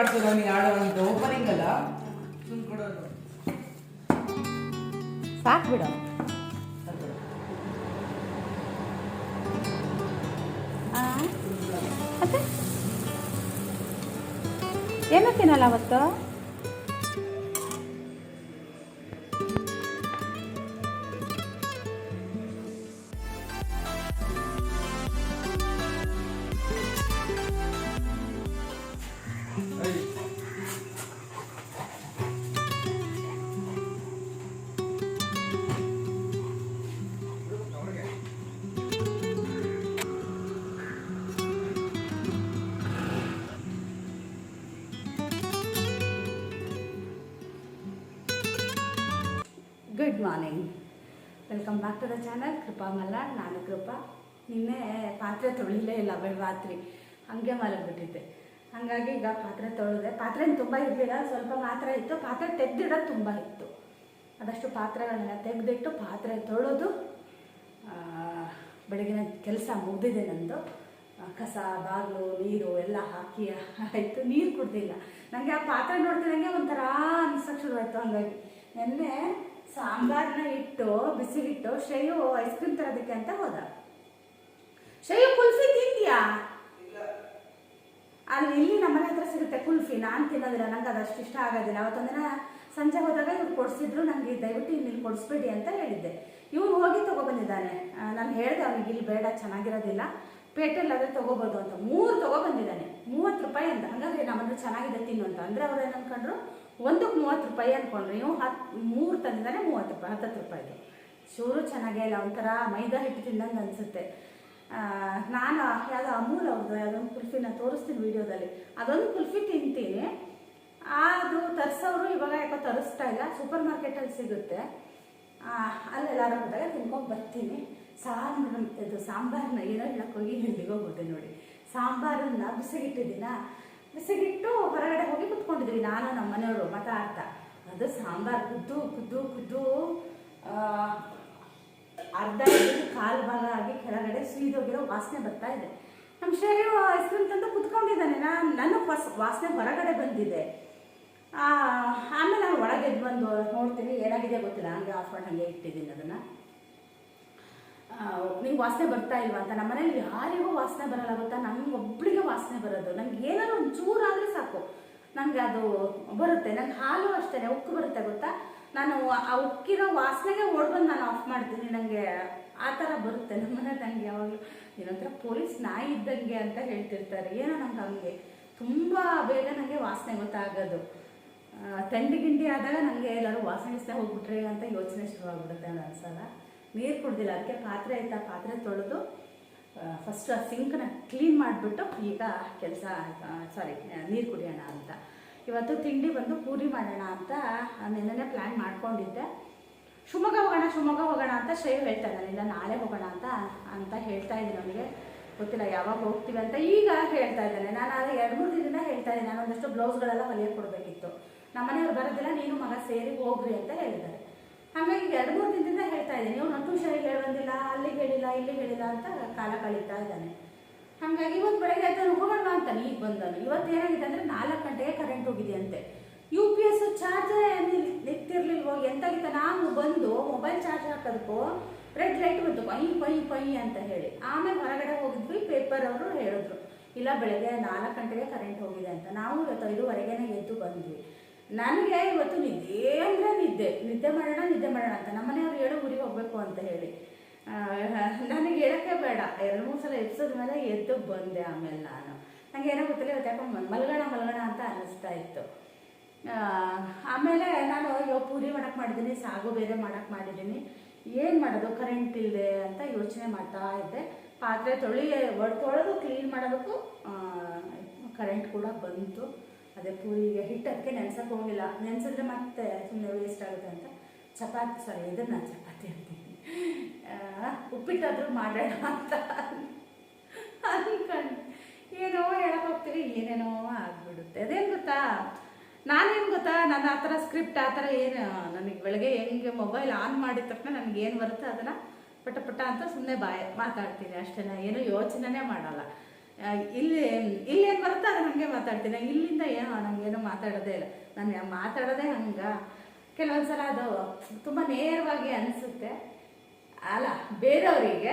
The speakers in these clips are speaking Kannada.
ಆಡ್ತದ ಅವನಿಗೆ ಆಡೋ ಓಪನಿಂಗ್ ಅಲ್ಲ. ಸುಮ್ ಕೊಡೋದು ಸಾಕು ಬಿಡು. ಏನೋ ತಿನ್ನಲ್ಲ ಅವತ್ತು? ಟು ಚಾನಲ್ ಕೃಪಾ ಮಲ್ನಾಡ್, ನಾನು ಕೃಪಾ. ನಿನ್ನೆ ಪಾತ್ರೆ ತೊಳಿಲೇ ಇಲ್ಲ ಬೆಳ ರಾತ್ರಿ. ಹಂಗೆ ಮಲಗಿಬಿಟ್ಟಿದ್ದೆ. ಹಾಗಾಗಿ ಈಗ ಪಾತ್ರೆ ತೊಳೆದೆ. ಪಾತ್ರೆ ತುಂಬ ಇರಲಿಲ್ಲ. ಸ್ವಲ್ಪ ಮಾತ್ರ ಇತ್ತು. ಪಾತ್ರೆ ತೆಗೆದಿಡೋದು ತುಂಬ ಇತ್ತು. ಅದಷ್ಟು ಪಾತ್ರೆಗಳನ್ನೆಲ್ಲ ತೆಗೆದಿಟ್ಟು ಪಾತ್ರೆ ತೊಳೆದು ಬೆಳಗಿನ ಕೆಲಸ ಮುಗಿದಿದೆ ನಂದು. ಕಸ, ಬಾಗಿಲು, ನೀರು ಎಲ್ಲ ಹಾಕಿ ಆಯಿತು. ನೀರು ಕುಡ್ದಿಲ್ಲ. ನನಗೆ ಆ ಪಾತ್ರೆ ನೋಡ್ತಿದ್ದಂಗೆ ಒಂಥರ ಅನ್ಸಕ್ಕೆ ಶುರುವಾಯಿತು ಹಂಗಾಗಿ. ನೆನ್ನೆ ಸಾಂಬಾರನ್ನ ಇಟ್ಟು ಬಿಸಿಲಿಟ್ಟು, ಶ್ರೇಯು ಐಸ್ ಕ್ರೀಮ್ ತರೋದಕ್ಕೆ ಅಂತ ಹೋದ. ಶ್ರೇಯು ಕುಲ್ಫಿ ತಿಂದ್ಯಾ? ಅಲ್ಲಿ, ಇಲ್ಲಿ ನಮ್ಮನೆ ಹತ್ರ ಸಿಗುತ್ತೆ ಕುಲ್ಫಿ. ನಾನು ತಿನ್ನೋದಿಲ್ಲ, ನಂಗೆ ಅದಷ್ಟು ಇಷ್ಟ ಆಗೋದಿಲ್ಲ. ಅವತ್ತೊಂದಿನ ಸಂಜೆ ಹೋದಾಗ ಇವ್ರು ಕೊಡಿಸಿದ್ರು ನನಗೆ ದಯವಿಟ್ಟು ಇಲ್ಲಿ ಕೊಡಿಸ್ಬೇಡಿ ಅಂತ ಹೇಳಿದ್ದೆ. ಇವ್ರು ಹೋಗಿ ತೊಗೊಬಂದಿದ್ದಾನೆ. ನಾನು ಹೇಳಿದೆ ಅವ್ನಿಗೆ, ಇಲ್ಲಿ ಬೇಡ, ಚೆನ್ನಾಗಿರೋದಿಲ್ಲ. ಪೇಟೆಲ್ ಅದೇ ತೊಗೋಬೋದು ಅಂತ. ಮೂರು ತೊಗೊಬಂದಿದ್ದಾನೆ. ಮೂವತ್ತು ರೂಪಾಯಿ ಅಂತ ಹಾಗಾದ್ರೆ ನಮ್ಮನ್ನು ಚೆನ್ನಾಗಿದೆ ತಿನ್ನು ಅಂತ. ಅಂದರೆ ಅವ್ರು ಏನು ಅನ್ಕೊಂಡ್ರು? ಒಂದಕ್ಕೆ ಮೂವತ್ತು ರೂಪಾಯಿ ಅಂದ್ಕೊಂಡ್ರೆ ನೀವು ಹತ್ತು ಮೂರು ತಂದಿದ್ದಾನೆ ಮೂವತ್ತು ರೂಪಾಯಿ, ಹತ್ತತ್ತು ರೂಪಾಯಿದು ಚೂರು ಚೆನ್ನಾಗೇ ಇಲ್ಲ, ಒಂಥರ ಮೈದಾ ಹಿಟ್ಟು ತಿಂದಂಗೆ ಅನಿಸುತ್ತೆ. ನಾನು ಯಾವುದೋ ಅಮೂಲ್ ಅವ್ರದ್ದು ಯಾವುದೊಂದು ಕುಲ್ಫಿನ ತೋರಿಸ್ತೀನಿ ವೀಡಿಯೋದಲ್ಲಿ. ಅದೊಂದು ಕುಲ್ಫಿ ತಿಂತೀನಿ. ಅದು ತರಿಸೋರು ಇವಾಗ ಯಾಕೋ ತರಿಸ್ತಾ ಇಲ್ಲ, ಸೂಪರ್ ಮಾರ್ಕೆಟಲ್ಲಿ ಸಿಗುತ್ತೆ. ಅಲ್ಲೆಲ್ಲಾರು ಹೋದಾಗ ತಿನ್ಕೊಂಡು ಬರ್ತೀನಿ. ಸಾಂಬಾರು ಇದು ಸಾಂಬಾರನ್ನ ಏನೋ ಹೇಳಕ್ಕೆ ಹೋಗಿ ಇಲ್ಲಿಗೆ ಹೋಗುತ್ತೆ ನೋಡಿ. ಸಾಂಬಾರನ್ನ ಬಿಸಿಗಿಟ್ಟಿದ್ದೀನ? ಬಿಸಿಗಿಟ್ಟು ಹೊರಗಡೆ ಹೋಗಿ ಕುತ್ಕೊಂಡಿದ್ವಿ ನಾನು, ನಮ್ಮ ಮನೆಯವರು ಅರ್ಥ. ಅದು ಸಾಂಬಾರು, ಕುದ್ದು ಕುದ್ದು ಕುದ್ದು ಅರ್ಧ ಕಾಲು ಭಾಗ ಆಗಿ ಕೆಳಗಡೆ ಸುಯ್ದೋಗಿರೋ ವಾಸನೆ ಬರ್ತಾ ಇದೆ. ನಮ್ಮ ಶರೀರ ಐಸ್ ಕ್ರೀಮ್ ತಂದು ಕುತ್ಕೊಂಡಿದ್ದಾನೆ. ನಾನು, ನನ್ನ ವಾಸನೆ ಹೊರಗಡೆ ಬಂದಿದೆ. ಆಮೇಲೆ ನಾನು ಒಳಗೆ ಬಂದು ನೋಡ್ತೀನಿ, ಏನಾಗಿದೆ ಗೊತ್ತಿಲ್ಲ, ಹಂಗೆ ಆಫ್ ಮಾಡಿ ಹಂಗೆ ಇಟ್ಟಿದ್ದೀನಿ ಅದನ್ನು. ನಿಂಗೆ ವಾಸನೆ ಬರ್ತಾ ಇಲ್ವಾ ಅಂತ? ನಮ್ಮ ಮನೇಲಿ ಯಾರಿಗೂ ವಾಸನೆ ಬರಲ್ಲ ಗೊತ್ತಾ? ನಂಗೆ ಒಬ್ಬಳಿಗೆ ವಾಸನೆ ಬರೋದು. ನಂಗೆ ಏನಾದ್ರು ಒಂದು ಚೂರಾದರೆ ಸಾಕು. ನನಗೆ ಅದು ಬರುತ್ತೆ. ನಂಗೆ ಹಾಲು ಅಷ್ಟೇ ಉಕ್ಕು ಬರುತ್ತೆ ಗೊತ್ತಾ? ನಾನು ಆ ಉಕ್ಕಿರೋ ವಾಸನೆಗೆ ಓಡ್ಬಂದು ನಾನು ಆಫ್ ಮಾಡ್ತೀನಿ. ನನಗೆ ಆ ಥರ ಬರುತ್ತೆ. ನಮ್ಮ ಮನೇಲಿ ನನಗೆ ಯಾವಾಗಲೂ ಏನಂದ್ರೆ ಪೊಲೀಸ್ ನಾಯಿ ಇದ್ದಂಗೆ ಅಂತ ಹೇಳ್ತಿರ್ತಾರೆ. ಏನೋ ನಂಗೆ ಹಂಗೆ. ತುಂಬ ಬೇಗ ನನಗೆ ವಾಸನೆ ಗೊತ್ತಾಗೋದು. ಥಂಡಿ ಗಿಂಡಿ ಆದಾಗ ನನಗೆ ಎಲ್ಲರೂ ವಾಸನೆ ಹೋಗ್ಬಿಟ್ರೆ ಅಂತ ಯೋಚನೆ ಶುರುವಾಗ್ಬಿಡುತ್ತೆ ಅನ್ನೋ ಅನ್ಸಲ್ಲ ನೀರು ಕುಡ್ದಿಲ್ಲ. ಅದಕ್ಕೆ ಪಾತ್ರೆ ಆಯ್ತಾ? ಪಾತ್ರೆ ತೊಳೆದು ಫಸ್ಟ್ ಆ ಸಿಂಕ್ನ ಕ್ಲೀನ್ ಮಾಡಿಬಿಟ್ಟು ಈಗ ಕೆಲಸ ಸಾರಿ ನೀರು ಕುಡಿಯೋಣ ಅಂತ. ಇವತ್ತು ತಿಂಡಿ ಬಂದು ಪೂರಿ ಮಾಡೋಣ ಅಂತ ನಿನ್ನೆ ಪ್ಲ್ಯಾನ್ ಮಾಡ್ಕೊಂಡಿದ್ದೆ. ಶಿವಮೊಗ್ಗ ಹೋಗೋಣ ಶಿವಮೊಗ್ಗ ಹೋಗೋಣ ಅಂತ ಶ್ರೇಯ್ ಹೇಳ್ತಾ ಇದ್ದಾನೆ. ಇಲ್ಲ, ನಾಳೆ ಹೋಗೋಣ ಅಂತ ಅಂತ ಹೇಳ್ತಾ ಇದ್ದೀನಿ ನಮಗೆ. ಗೊತ್ತಿಲ್ಲ, ಯಾವಾಗ ಹೋಗ್ತೀವಿ ಅಂತ ಈಗ ಹೇಳ್ತಾ ಇದ್ದಾನೆ. ನಾನು ಅದು ಎರಡು, ಮೂರು ದಿನ ಹೇಳ್ತಾ ಇದ್ದೀನಿ ನಾನು ಒಂದಷ್ಟು ಬ್ಲೌಸ್ಗಳೆಲ್ಲ ಹೊಲಿಯಕ್ಕೆ ಕೊಡಬೇಕಿತ್ತು. ನಮ್ಮ ಮನೆಯವ್ರು ಬರೋದಿಲ್ಲ, ನೀನು ಮಗ ಸೇರಿ ಹೋಗ್ರಿ ಅಂತ ಹೇಳಿದ್ದಾರೆ. ಹಾಗಾಗಿ ಎರಡು ಮೂರು ದಿನದಿಂದ ಹೇಳ್ತಾ ಇದ್ದೀನಿ. ನೀವು ಒಂದು ಹುಷಾರಿಗೆ ಬಂದಿಲ್ಲ ಅಲ್ಲಿಗೆ ಹೇಳಿಲ್ಲ, ಇಲ್ಲಿ ಹೇಳಿಲ್ಲ ಅಂತ ಕಾಲ ಕಳೀತಾ ಇದ್ದಾನೆ. ಹಾಗಾಗಿ ಇವತ್ತು ಬೆಳಗ್ಗೆ ಆಯ್ತು ಹೋಗೋಣ ಅಂತಾನೆ ಈಗ ಬಂದನು ಇವತ್ತು ಏನಾಗಿದೆ ಅಂದರೆ ನಾಲ್ಕು ಗಂಟೆಗೆ ಕರೆಂಟ್ ಹೋಗಿದೆ ಅಂತೆ ಯು ಪಿ ಎಸ್ ಚಾರ್ಜರ್ ನಿಂತಿರ್ಲಿಲ್ವೋ? ಎಂತಾಗಿತ್ತ? ನಾನು ಬಂದು ಮೊಬೈಲ್ ಚಾರ್ಜ್ ಹಾಕೋದಕ್ಕೂ ರೆಡ್ ಲೈಟ್ ಬಂತು. ಪೈ ಪೈ ಪೈ ಅಂತ ಹೇಳಿ. ಆಮೇಲೆ ಹೊರಗಡೆ ಹೋಗಿದ್ವಿ ಪೇಪರ್ ಅವರು ಹೇಳಿದ್ರು. ಇಲ್ಲ, ಬೆಳಗ್ಗೆ ನಾಲ್ಕು ಗಂಟೆಗೆ ಕರೆಂಟ್ ಹೋಗಿದೆ ಅಂತ. ನಾವು ಇವತ್ತು ಐದುವರೆಗೇನೆ ಎದ್ದು ಬಂದ್ವಿ. ನನಗೆ ಇವತ್ತು ನಿದ್ದೆ ಅಂದರೆ ನಿದ್ದೆ. ನಿದ್ದೆ ಮಾಡೋಣ ನಿದ್ದೆ ಮಾಡೋಣ ಅಂತ. ನಮ್ಮ ಮನೆಯವ್ರು ಹೇಳು ಊರಿಗೆ ಹೋಗ್ಬೇಕು ಅಂತ ಹೇಳಿ. ನನಗೆ ಹೇಳೋಕ್ಕೆ ಬೇಡ. ಎರಡು, ಮೂರು ಸಲ ಎಬ್ಸಿದ ಮೇಲೆ ಎದ್ದು ಬಂದೆ ಆಮೇಲೆ ನಾನು. ನನಗೆ ಏನೋ ಗೊತ್ತಿಲ್ಲ, ಇವತ್ತು ಯಾಕೋ ಮಲ್- ಮಲ್ಗೋಣ ಮಲ್ಗೋಣ ಅಂತ ಅನ್ನಿಸ್ತಾ ಇತ್ತು. ಆಮೇಲೆ ನಾನು ಅಯ್ಯೋ, ಪೂರಿ ಮಾಡಕ್ಕೆ ಮಾಡಿದ್ದೀನಿ, ಸಾಗು ಬೇರೆ ಮಾಡಕ್ಕೆ ಮಾಡಿದ್ದೀನಿ. ಏನು ಮಾಡೋದು? ಕರೆಂಟ್ ಇಲ್ಲದೆ ಅಂತ ಯೋಚನೆ ಮಾಡ್ತಾ ಇದ್ದೆ. ಪಾತ್ರೆ ತೊಳಿ ತೊಳೆದು ಕ್ಲೀನ್ ಮಾಡೋದಕ್ಕೂ ಕರೆಂಟ್ ಕೂಡ ಬಂತು. ಅದೇ ಪೂರಿಗೆ ಹಿಟ್ಟಕ್ಕೆ ನೆನ್ಸಕ್ಕೆ ಹೋಗಿಲ್ಲ ನೆನ್ಸಿದ್ರೆ ಮತ್ತೆ ಸುಮ್ಮನೆ ವೇಸ್ಟ್ ಆಗುತ್ತೆ ಅಂತ. ಚಪಾತಿ ಸಾರಿ ಇದನ್ನ ಚಪಾತಿ ಅಂತೀನಿ. ಉಪ್ಪಿಟ್ಟಾದರೂ ಮಾಡೋಣ ಅಂತ. ಅನ್ಕೊಂಡು ಏನೋ ಹೇಳಕ್ ಹೋಗ್ತೀವಿ ಏನೇನೋ ಆಗ್ಬಿಡುತ್ತೆ. ಅದೇನು ಗೊತ್ತಾ? ನಾನೇನು ಗೊತ್ತಾ? ನಾನು ಆ ಥರ ಸ್ಕ್ರಿಪ್ಟ್ ಆ ಥರ ಏನು ನನಗೆ ಬೆಳಗ್ಗೆ ಹೆಂಗೆ ಮೊಬೈಲ್ ಆನ್ ಮಾಡಿದ ತಕ್ಷಣ ನನಗೆ ಏನು ಬರುತ್ತೆ ಅದನ್ನು ಪಟ ಪಟ ಅಂತ ಸುಮ್ಮನೆ ಬಾಯ ಮಾತಾಡ್ತೀನಿ. ಅಷ್ಟೇ ಏನು ಯೋಚನೆನೇ ಮಾಡಲ್ಲ. ಇಲ್ಲಿ ಇಲ್ಲೇನು ಬರುತ್ತೋ ಅದು ಹಾಗೆ ಮಾತಾಡ್ತೀನಿ. ಇಲ್ಲಿಂದ ಏನೋ ನನಗೇನು ಮಾತಾಡೋದೇ ಇಲ್ಲ. ನಾನು ಮಾತಾಡೋದೇ ಹಂಗೆ. ಕೆಲವೊಂದು ಸಲ ಅದು ತುಂಬ ನೇರವಾಗಿ ಅನಿಸುತ್ತೆ. ಅಲ್ಲ, ಬೇರೆಯವರಿಗೆ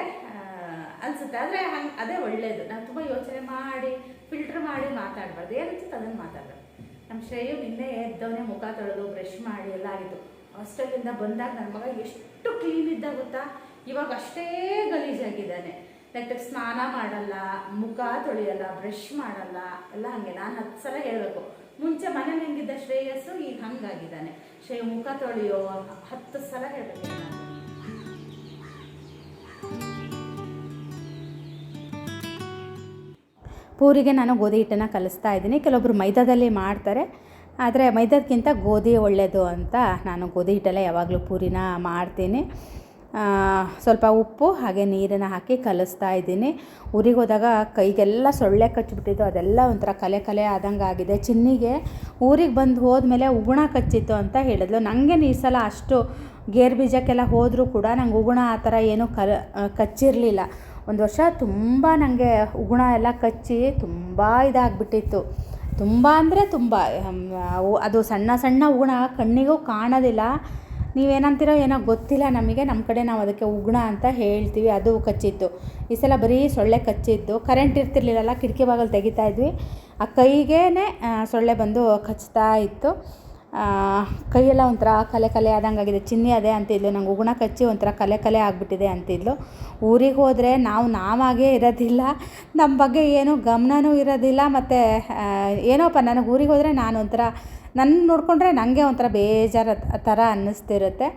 ಅನಿಸುತ್ತೆ. ಆದರೆ ಹಂಗೆ, ಅದೇ ಒಳ್ಳೆಯದು ನಾನು ತುಂಬ ಯೋಚನೆ ಮಾಡಿ ಫಿಲ್ಟ್ರ್ ಮಾಡಿ ಮಾತಾಡಬಾರ್ದು. ಏನನ್ಸುತ್ತೆ ಅದನ್ನು ಮಾತಾಡಬಾರ್ದು. ನಮ್ಮ ಶ್ರೇಯು ನಿನ್ನೆ ಎದ್ದವನೇ ಮುಖ ತೊಳೆದು ಬ್ರಷ್ ಮಾಡಿ ಎಲ್ಲ ಆಯಿತು ಹಾಸ್ಟೆಲಿಂದ ಬಂದಾಗ ನನ್ನ ಮಗ ಎಷ್ಟು ಕ್ಲೀನ್ ಇದ್ದ ಗೊತ್ತಾ? ಇವಾಗ ಅಷ್ಟೇ ಗಲೀಜಾಗಿದ್ದಾನೆ. ನೆಟ್ಟಗೆ ಸ್ನಾನ ಮಾಡಲ್ಲ, ಮುಖ ತೊಳೆಯಲ್ಲ ಬ್ರಷ್ ಮಾಡಲ್ಲ, ಎಲ್ಲ ಹಾಗೆ. ನಾನು ಹತ್ತು ಸಲ ಹೇಳಬೇಕು. ಮುಂಚೆ ಮನೇಲಿ ಹೆಂಗಿದ್ದ ಶ್ರೇಯಸ್ಸು, ಈಗ ಹಂಗಾಗಿದ್ದಾನೆ. ಶ್ರೇಯ, ಮುಖ ತೊಳೆಯೋ ಹತ್ತು ಸಲ ಹೇಳಬೇಕು ಪೂರಿಗೆ ನಾನು ಗೋಧಿ ಹಿಟ್ಟನ್ನು ಕಲಿಸ್ತಾ ಇದ್ದೀನಿ. ಕೆಲವೊಬ್ಬರು ಮೈದಾದಲ್ಲಿ ಮಾಡ್ತಾರೆ. ಆದರೆ ಮೈದಾದಕ್ಕಿಂತ ಗೋಧಿ ಒಳ್ಳೆಯದು ಅಂತ ನಾನು ಗೋಧಿ ಹಿಟ್ಟಲ್ಲೇ ಯಾವಾಗಲೂ ಪೂರಿನ ಮಾಡ್ತೀನಿ. ಸ್ವಲ್ಪ ಉಪ್ಪು ಹಾಗೆ ನೀರನ್ನು ಹಾಕಿ ಕಲಿಸ್ತಾ ಇದ್ದೀನಿ. ಊರಿಗೆ ಹೋದಾಗ ಕೈಗೆಲ್ಲ ಸೊಳ್ಳೆ ಕಚ್ಚಿಬಿಟ್ಟಿತ್ತು, ಅದೆಲ್ಲ ಒಂಥರ ಕಲೆ ಕಲೆ ಆದಂಗೆ ಆಗಿದೆ. ಚಿನ್ನಿಗೆ ಊರಿಗೆ ಬಂದು ಹೋದ್ಮೇಲೆ ಉಗುಣ ಕಚ್ಚಿತ್ತು ಅಂತ ಹೇಳಿದ್ಲು. ನನಗೆ ಈ ಸಲ ಅಷ್ಟು ಗೇರ್ ಬೀಜಕ್ಕೆಲ್ಲ ಹೋದರೂ ಕೂಡ ನಂಗೆ ಉಗುಣ ಆ ಥರ ಏನೂ ಕಲ ಕಚ್ಚಿರಲಿಲ್ಲ. ಒಂದು ವರ್ಷ ತುಂಬ ನನಗೆ ಉಗುಣ ಎಲ್ಲ ಕಚ್ಚಿ ತುಂಬ ಇದಾಗ್ಬಿಟ್ಟಿತ್ತು. ತುಂಬ ಅಂದರೆ ತುಂಬ ಅದು ಸಣ್ಣ ಸಣ್ಣ ಉಗುಣ ಕಣ್ಣಿಗೂ ಕಾಣೋದಿಲ್ಲ. ನೀವೇನಂತೀರೋ ಏನೋ ಗೊತ್ತಿಲ್ಲ ನಮಗೆ ನಮ್ಮ ಕಡೆ ನಾವು ಅದಕ್ಕೆ ಉಗುಣ ಅಂತ ಹೇಳ್ತೀವಿ, ಅದು ಕಚ್ಚಿತ್ತು. ಈ ಸಲ ಬರೀ ಸೊಳ್ಳೆ ಕಚ್ಚಿತ್ತು. ಕರೆಂಟ್ ಇರ್ತಿರ್ಲಿಲ್ಲಲ್ಲ, ಕಿಟಕಿ ಬಾಗಿಲು ತೆಗಿತಾ ಇದ್ವಿ. ಆ ಕೈಗೇ ಸೊಳ್ಳೆ ಬಂದು ಕಚ್ತಾ ಇತ್ತು. ಕೈಯೆಲ್ಲ ಒಂಥರ ಕಲೆ ಕಲೆ ಆದಂಗೆ ಆಗಿದೆ ಚಿನ್ನಿ ಅದೇ ಅಂತಿದ್ಲು. ನಂಗೆ ಉಗುಣ ಕಚ್ಚಿ ಒಂಥರ ಕಲೆ ಕಲೆ ಆಗಿಬಿಟ್ಟಿದೆ ಅಂತಿದ್ಲು. ಊರಿಗೆ ಹೋದರೆ ನಾವು ನಾವಾಗೇ ಇರೋದಿಲ್ಲ. ನಮ್ಮ ಬಗ್ಗೆ ಏನೂ ಗಮನನೂ ಇರೋದಿಲ್ಲ. ಮತ್ತು ಏನೋಪ್ಪ ನನಗೆ ಊರಿಗೆ ಹೋದರೆ ನಾನು ಒಂಥರ ನನ್ನ ನೋಡಿಕೊಂಡ್ರೆ ನನಗೆ ಒಂಥರ ಬೇಜಾರು ಥರ ಅನ್ನಿಸ್ತಿರುತ್ತೆ.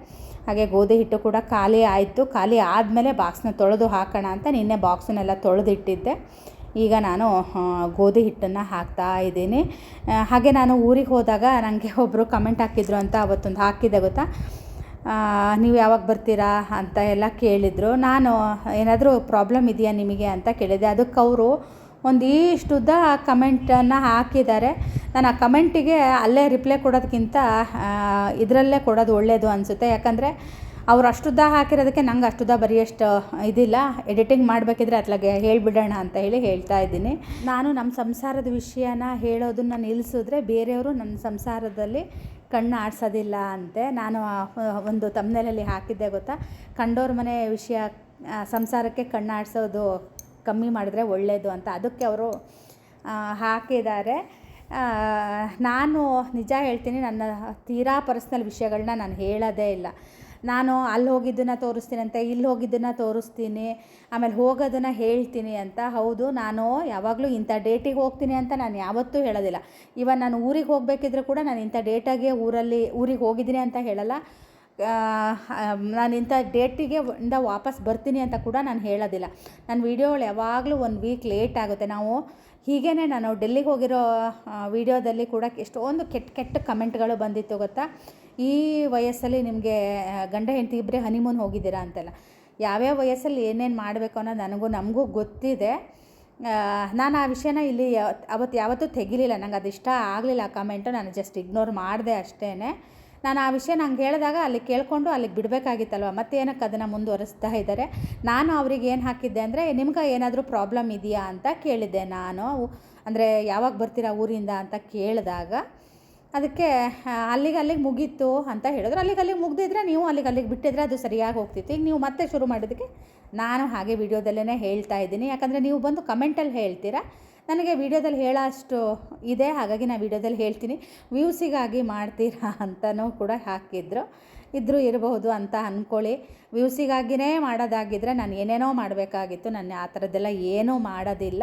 ಹಾಗೆ ಗೋಧಿ ಹಿಟ್ಟು ಕೂಡ ಖಾಲಿ ಆಯಿತು. ಖಾಲಿ ಆದಮೇಲೆ ಬಾಕ್ಸ್ನ ತೊಳೆದು ಹಾಕೋಣ ಅಂತ ನಿನ್ನೆ ಬಾಕ್ಸನ್ನೆಲ್ಲ ತೊಳೆದಿಟ್ಟಿದ್ದೆ. ಈಗ ನಾನು ಗೋಧಿ ಹಿಟ್ಟನ್ನು ಹಾಕ್ತಾ ಇದ್ದೀನಿ. ಹಾಗೆ ನಾನು ಊರಿಗೆ ಹೋದಾಗ ನನಗೆ ಒಬ್ಬರು ಕಮೆಂಟ್ ಹಾಕಿದ್ರು ಅಂತ ಅವತ್ತೊಂದು ಹಾಕಿದೆ ಗೊತ್ತಾ? ನೀವು ಯಾವಾಗ ಬರ್ತೀರಾ ಅಂತ ಎಲ್ಲ ಕೇಳಿದರು. ನಾನು, ಏನಾದರೂ ಪ್ರಾಬ್ಲಮ್ ಇದೆಯಾ ನಿಮಗೆ ಅಂತ ಕೇಳಿದೆ. ಅದಕ್ಕೆ ಅವರು ಒಂದು ಇಷ್ಟುದ್ದ ಕಮೆಂಟನ್ನು ಹಾಕಿದ್ದಾರೆ. ನಾನು ಆ ಕಮೆಂಟಿಗೆ ಅಲ್ಲೇ ರಿಪ್ಲೈ ಕೊಡೋದಕ್ಕಿಂತ ಇದರಲ್ಲೇ ಕೊಡೋದು ಒಳ್ಳೆಯದು ಅನಿಸುತ್ತೆ. ಯಾಕಂದರೆ ಅವ್ರು ಅಷ್ಟುದ್ದ ಹಾಕಿರೋದಕ್ಕೆ ನಂಗೆ ಅಷ್ಟುದ್ದ ಬರೆಯೋಷ್ಟು ಇದಿಲ್ಲ. ಎಡಿಟಿಂಗ್ ಮಾಡಬೇಕಿದ್ರೆ ಅತ್ಲಾಗೆ ಹೇಳಿಬಿಡೋಣ ಅಂತ ಹೇಳಿ ಹೇಳ್ತಾ ಇದ್ದೀನಿ. ನಾನು ನಮ್ಮ ಸಂಸಾರದ ವಿಷಯನ ಹೇಳೋದನ್ನು ನಿಲ್ಲಿಸಿದ್ರೆ ಬೇರೆಯವರು ನನ್ನ ಸಂಸಾರದಲ್ಲಿ ಕಣ್ಣು ಆಡಿಸೋದಿಲ್ಲ ಅಂತೆ. ನಾನು, ಆ, ಒಂದು ತಮ್ಮನೇಲಲ್ಲಿ ಹಾಕಿದ್ದೆ ಗೊತ್ತಾ? ಕಂಡೋರ ಮನೆ ವಿಷಯ ಸಂಸಾರಕ್ಕೆ ಕಣ್ಣು ಆಡಿಸೋದು ಕಮ್ಮಿ ಮಾಡಿದ್ರೆ ಒಳ್ಳೆಯದು ಅಂತ ಅದಕ್ಕೆ ಅವರು ಹಾಕಿದ್ದಾರೆ. ನಾನು ನಿಜ ಹೇಳ್ತೀನಿ, ನನ್ನ ತೀರಾ ಪರ್ಸ್ನಲ್ ವಿಷಯಗಳನ್ನ ನಾನು ಹೇಳೋದೇ ಇಲ್ಲ. ನಾನು ಅಲ್ಲಿ ಹೋಗಿದ್ದನ್ನು ತೋರಿಸ್ತೀನಿ ಅಂತ, ಇಲ್ಲಿ ಹೋಗಿದ್ದನ್ನು ತೋರಿಸ್ತೀನಿ, ಆಮೇಲೆ ಹೋಗೋದನ್ನು ಹೇಳ್ತೀನಿ ಅಂತ. ಹೌದು, ನಾನು ಯಾವಾಗಲೂ ಇಂಥ ಡೇಟಿಗೆ ಹೋಗ್ತೀನಿ ಅಂತ ನಾನು ಯಾವತ್ತೂ ಹೇಳೋದಿಲ್ಲ. ಇವನ್ ನಾನು ಊರಿಗೆ ಹೋಗಬೇಕಿದ್ರೂ ಕೂಡ ನಾನು ಇಂಥ ಡೇಟಾಗೆ ಊರಲ್ಲಿ, ಊರಿಗೆ ಹೋಗಿದ್ದೀನಿ ಅಂತ ಹೇಳಲ್ಲ. ನಾನು ಇಂಥ ಡೇಟಿಗೆ ಇಂದ ವಾಪಸ್ ಬರ್ತೀನಿ ಅಂತ ಕೂಡ ನಾನು ಹೇಳೋದಿಲ್ಲ. ನನ್ನ ವೀಡಿಯೋಗಳು ಯಾವಾಗಲೂ ಒಂದು ವೀಕ್ ಲೇಟ್ ಆಗುತ್ತೆ. ನಾವು ಹೀಗೇ ನಾನು ಡೆಲ್ಲಿಗೆ ಹೋಗಿರೋ ವೀಡಿಯೋದಲ್ಲಿ ಕೂಡ ಎಷ್ಟೊಂದು ಕೆಟ್ಟ ಕೆಟ್ಟ ಕಮೆಂಟ್ಗಳು ಬಂದಿತ್ತು ಗೊತ್ತಾ? ಈ ವಯಸ್ಸಲ್ಲಿ ನಿಮಗೆ ಗಂಡ, ಹೆಂಡತಿ ಇಬ್ಬರೇ ಹನಿಮೂನ್ ಹೋಗಿದ್ದೀರಾ ಅಂತೆಲ್ಲ. ಯಾವ್ಯಾವ ವಯಸ್ಸಲ್ಲಿ ಏನೇನು ಮಾಡಬೇಕು ಅನ್ನೋದು ನನಗೂ, ನಮಗೂ ಗೊತ್ತಿದೆ. ನಾನು ಆ ವಿಷಯನ ಇಲ್ಲಿ ಅವತ್ತು ಯಾವತ್ತೂ ತೆಗಿಲಿಲ್ಲ. ನಂಗೆ ಅದು ಇಷ್ಟ ಆಗಲಿಲ್ಲ ಆ ಕಮೆಂಟು ನಾನು ಜಸ್ಟ್ ಇಗ್ನೋರ್ ಮಾಡಿದೆ ಅಷ್ಟೇ ನಾನು ಆ ವಿಷಯ ನಂಗೆ ಹೇಳಿದಾಗ ಅಲ್ಲಿ ಕೇಳಿಕೊಂಡು ಅಲ್ಲಿಗೆ ಬಿಡಬೇಕಾಗಿತ್ತಲ್ವ? ಮತ್ತೆ ಏನಕ್ಕೆ ಅದನ್ನು ಮುಂದುವರಿಸ್ತಾ ಇದ್ದಾರೆ? ನಾನು ಅವ್ರಿಗೆ ಏನು ಹಾಕಿದ್ದೆ ಅಂದರೆ, ನಿಮ್ಗೆ ಏನಾದರೂ ಪ್ರಾಬ್ಲಮ್ ಇದೆಯಾ ಅಂತ ಕೇಳಿದ್ದೆ ನಾನು. ಅಂದರೆ ಯಾವಾಗ ಬರ್ತೀರಾ ಊರಿಂದ ಅಂತ ಕೇಳಿದಾಗ ಅದಕ್ಕೆ ಅಲ್ಲಿಗೆ ಅಲ್ಲಿಗೆ ಮುಗೀತು ಅಂತ ಹೇಳಿದ್ರು. ಅಲ್ಲಿಗೆ ಅಲ್ಲಿಗೆ ಮುಗಿದಿದ್ರೆ ನೀವು ಅಲ್ಲಿಗೆ ಅಲ್ಲಿಗೆ ಬಿಟ್ಟಿದ್ರೆ ಅದು ಸರಿಯಾಗಿ ಹೋಗ್ತಿತ್ತು. ಈಗ ನೀವು ಮತ್ತೆ ಶುರು ಮಾಡೋದಕ್ಕೆ ನಾನು ಹಾಗೆ ವಿಡಿಯೋದಲ್ಲೇ ಹೇಳ್ತಾ ಇದ್ದೀನಿ. ಯಾಕಂದರೆ ನೀವು ಬಂದು ಕಮೆಂಟಲ್ಲಿ ಹೇಳ್ತೀರಾ? ನನಗೆ ವಿಡಿಯೋದಲ್ಲಿ ಹೇಳೋ ಅಷ್ಟು ಇದೆ, ಹಾಗಾಗಿ ನಾನು ವಿಡಿಯೋದಲ್ಲಿ ಹೇಳ್ತೀನಿ. ವ್ಯೂಸಿಗಾಗಿ ಮಾಡ್ತೀರಾ ಅಂತಲೂ ಕೂಡ ಹಾಕಿದ್ರು. ಇದ್ದರೂ ಇರಬಹುದು ಅಂತ ಅಂದ್ಕೊಳ್ಳಿ ವ್ಯೂಸಿಗಾಗಿಯೇ ಮಾಡೋದಾಗಿದ್ದರೆ ನಾನು ಏನೇನೋ ಮಾಡಬೇಕಾಗಿತ್ತು, ನಾನು ಆ ಥರದ್ದೆಲ್ಲ ಏನೂ ಮಾಡೋದಿಲ್ಲ.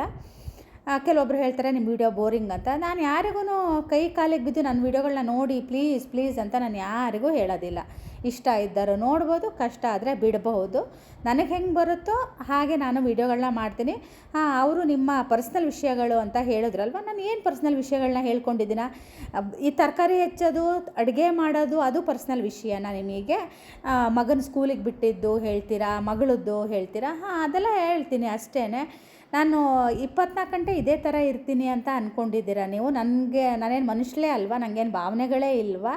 ಕೆಲವೊಬ್ರು ಹೇಳ್ತಾರೆ, ನಿಮ್ಮ ವಿಡಿಯೋ ಬೋರಿಂಗ್ ಅಂತ. ನಾನು ಯಾರಿಗೂ ಕೈ ಕಾಲಿಗೆ ಬಿದ್ದು ನನ್ನ ವಿಡಿಯೋಗಳನ್ನ ನೋಡಿ, ಪ್ಲೀಸ್ ಪ್ಲೀಸ್ ಅಂತ ನಾನು ಯಾರಿಗೂ ಹೇಳೋದಿಲ್ಲ. ಇಷ್ಟ ಇದ್ದಾರೋ. ನೋಡ್ಬೋದು, ಕಷ್ಟ ಆದರೆ ಬಿಡಬಹುದು. ನನಗೆ ಹೆಂಗೆ ಬರುತ್ತೋ ಹಾಗೆ ನಾನು ವೀಡಿಯೋಗಳನ್ನ ಮಾಡ್ತೀನಿ. ಹಾಂ, ಅವರು ನಿಮ್ಮ ಪರ್ಸ್ನಲ್ ವಿಷಯಗಳು ಅಂತ ಹೇಳಿದ್ರಲ್ವ? ನಾನು ಏನು ಪರ್ಸ್ನಲ್ ವಿಷಯಗಳನ್ನ ಹೇಳ್ಕೊಂಡಿದ್ದೀನ? ಈ ತರಕಾರಿ ಹೆಚ್ಚೋದು, ಅಡುಗೆ ಮಾಡೋದು ಅದು ಪರ್ಸ್ನಲ್ ನಾನು ನಿಮಗೆ? ಮಗನ ಸ್ಕೂಲಿಗೆ ಬಿಟ್ಟಿದ್ದು ಹೇಳ್ತೀರಾ? ಮಗಳದ್ದು ಹೇಳ್ತೀರಾ? ಹಾಂ, ಅದೆಲ್ಲ ಹೇಳ್ತೀನಿ ಅಷ್ಟೇ ನಾನು ಇಪ್ಪತ್ನಾಲ್ಕು ಗಂಟೆ ಇದೇ ಥರ ಇರ್ತೀನಿ ಅಂತ ಅಂದ್ಕೊಂಡಿದ್ದೀರಾ ನೀವು? ನನಗೆ, ನಾನೇನು ಮನುಷ್ಯಲೇ ಅಲ್ವಾ? ನನಗೇನು ಭಾವನೆಗಳೇ ಇಲ್ವಾ?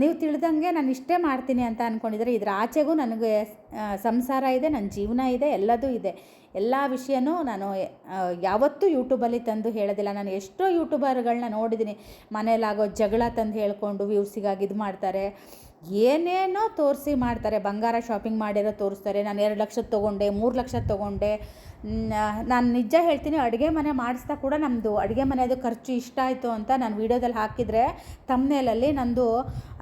ನೀವು ತಿಳಿದಂಗೆ ನಾನು ಇಷ್ಟೇ ಮಾಡ್ತೀನಿ ಅಂತ ಅಂದ್ಕೊಂಡಿದ್ರೆ ಇದರ ಆಚೆಗೂ ನನಗೆ ಸಂಸಾರ ಇದೆ, ನನ್ನ ಜೀವನ ಇದೆ, ಎಲ್ಲದೂ ಇದೆ. ಎಲ್ಲ ವಿಷಯನೂ ನಾನು ಯಾವತ್ತೂ ಯೂಟ್ಯೂಬಲ್ಲಿ ತಂದು ಹೇಳೋದಿಲ್ಲ. ನಾನು ಎಷ್ಟೋ ಯೂಟ್ಯೂಬರ್ಗಳನ್ನ ನೋಡಿದ್ದೀನಿ. ಮನೇಲಾಗೋ ಜಗಳ ತಂದು ಹೇಳ್ಕೊಂಡು ವ್ಯೂಸಿಗಾಗಿ ಇದು ಮಾಡ್ತಾರೆ. ಏನೇನೋ ತೋರಿಸಿ ಮಾಡ್ತಾರೆ. ಬಂಗಾರ ಶಾಪಿಂಗ್ ಮಾಡಿರೋ ತೋರಿಸ್ತಾರೆ. ನಾನು ಎರಡು ಲಕ್ಷ ತೊಗೊಂಡೆ, ಮೂರು ಲಕ್ಷ ತೊಗೊಂಡೆ. ನಾನು ನಿಜ ಹೇಳ್ತೀನಿ, ಅಡುಗೆ ಮನೆ ಮಾಡಿಸ್ತಾ ಕೂಡ ನಮ್ಮದು ಅಡುಗೆ ಮನೆಯದು ಖರ್ಚು ಇಷ್ಟ ಆಯಿತು ಅಂತ ನಾನು ವೀಡಿಯೋದಲ್ಲಿ ಹಾಕಿದರೆ ತಮ್ಮನೇಲಲ್ಲಿ ನಂದು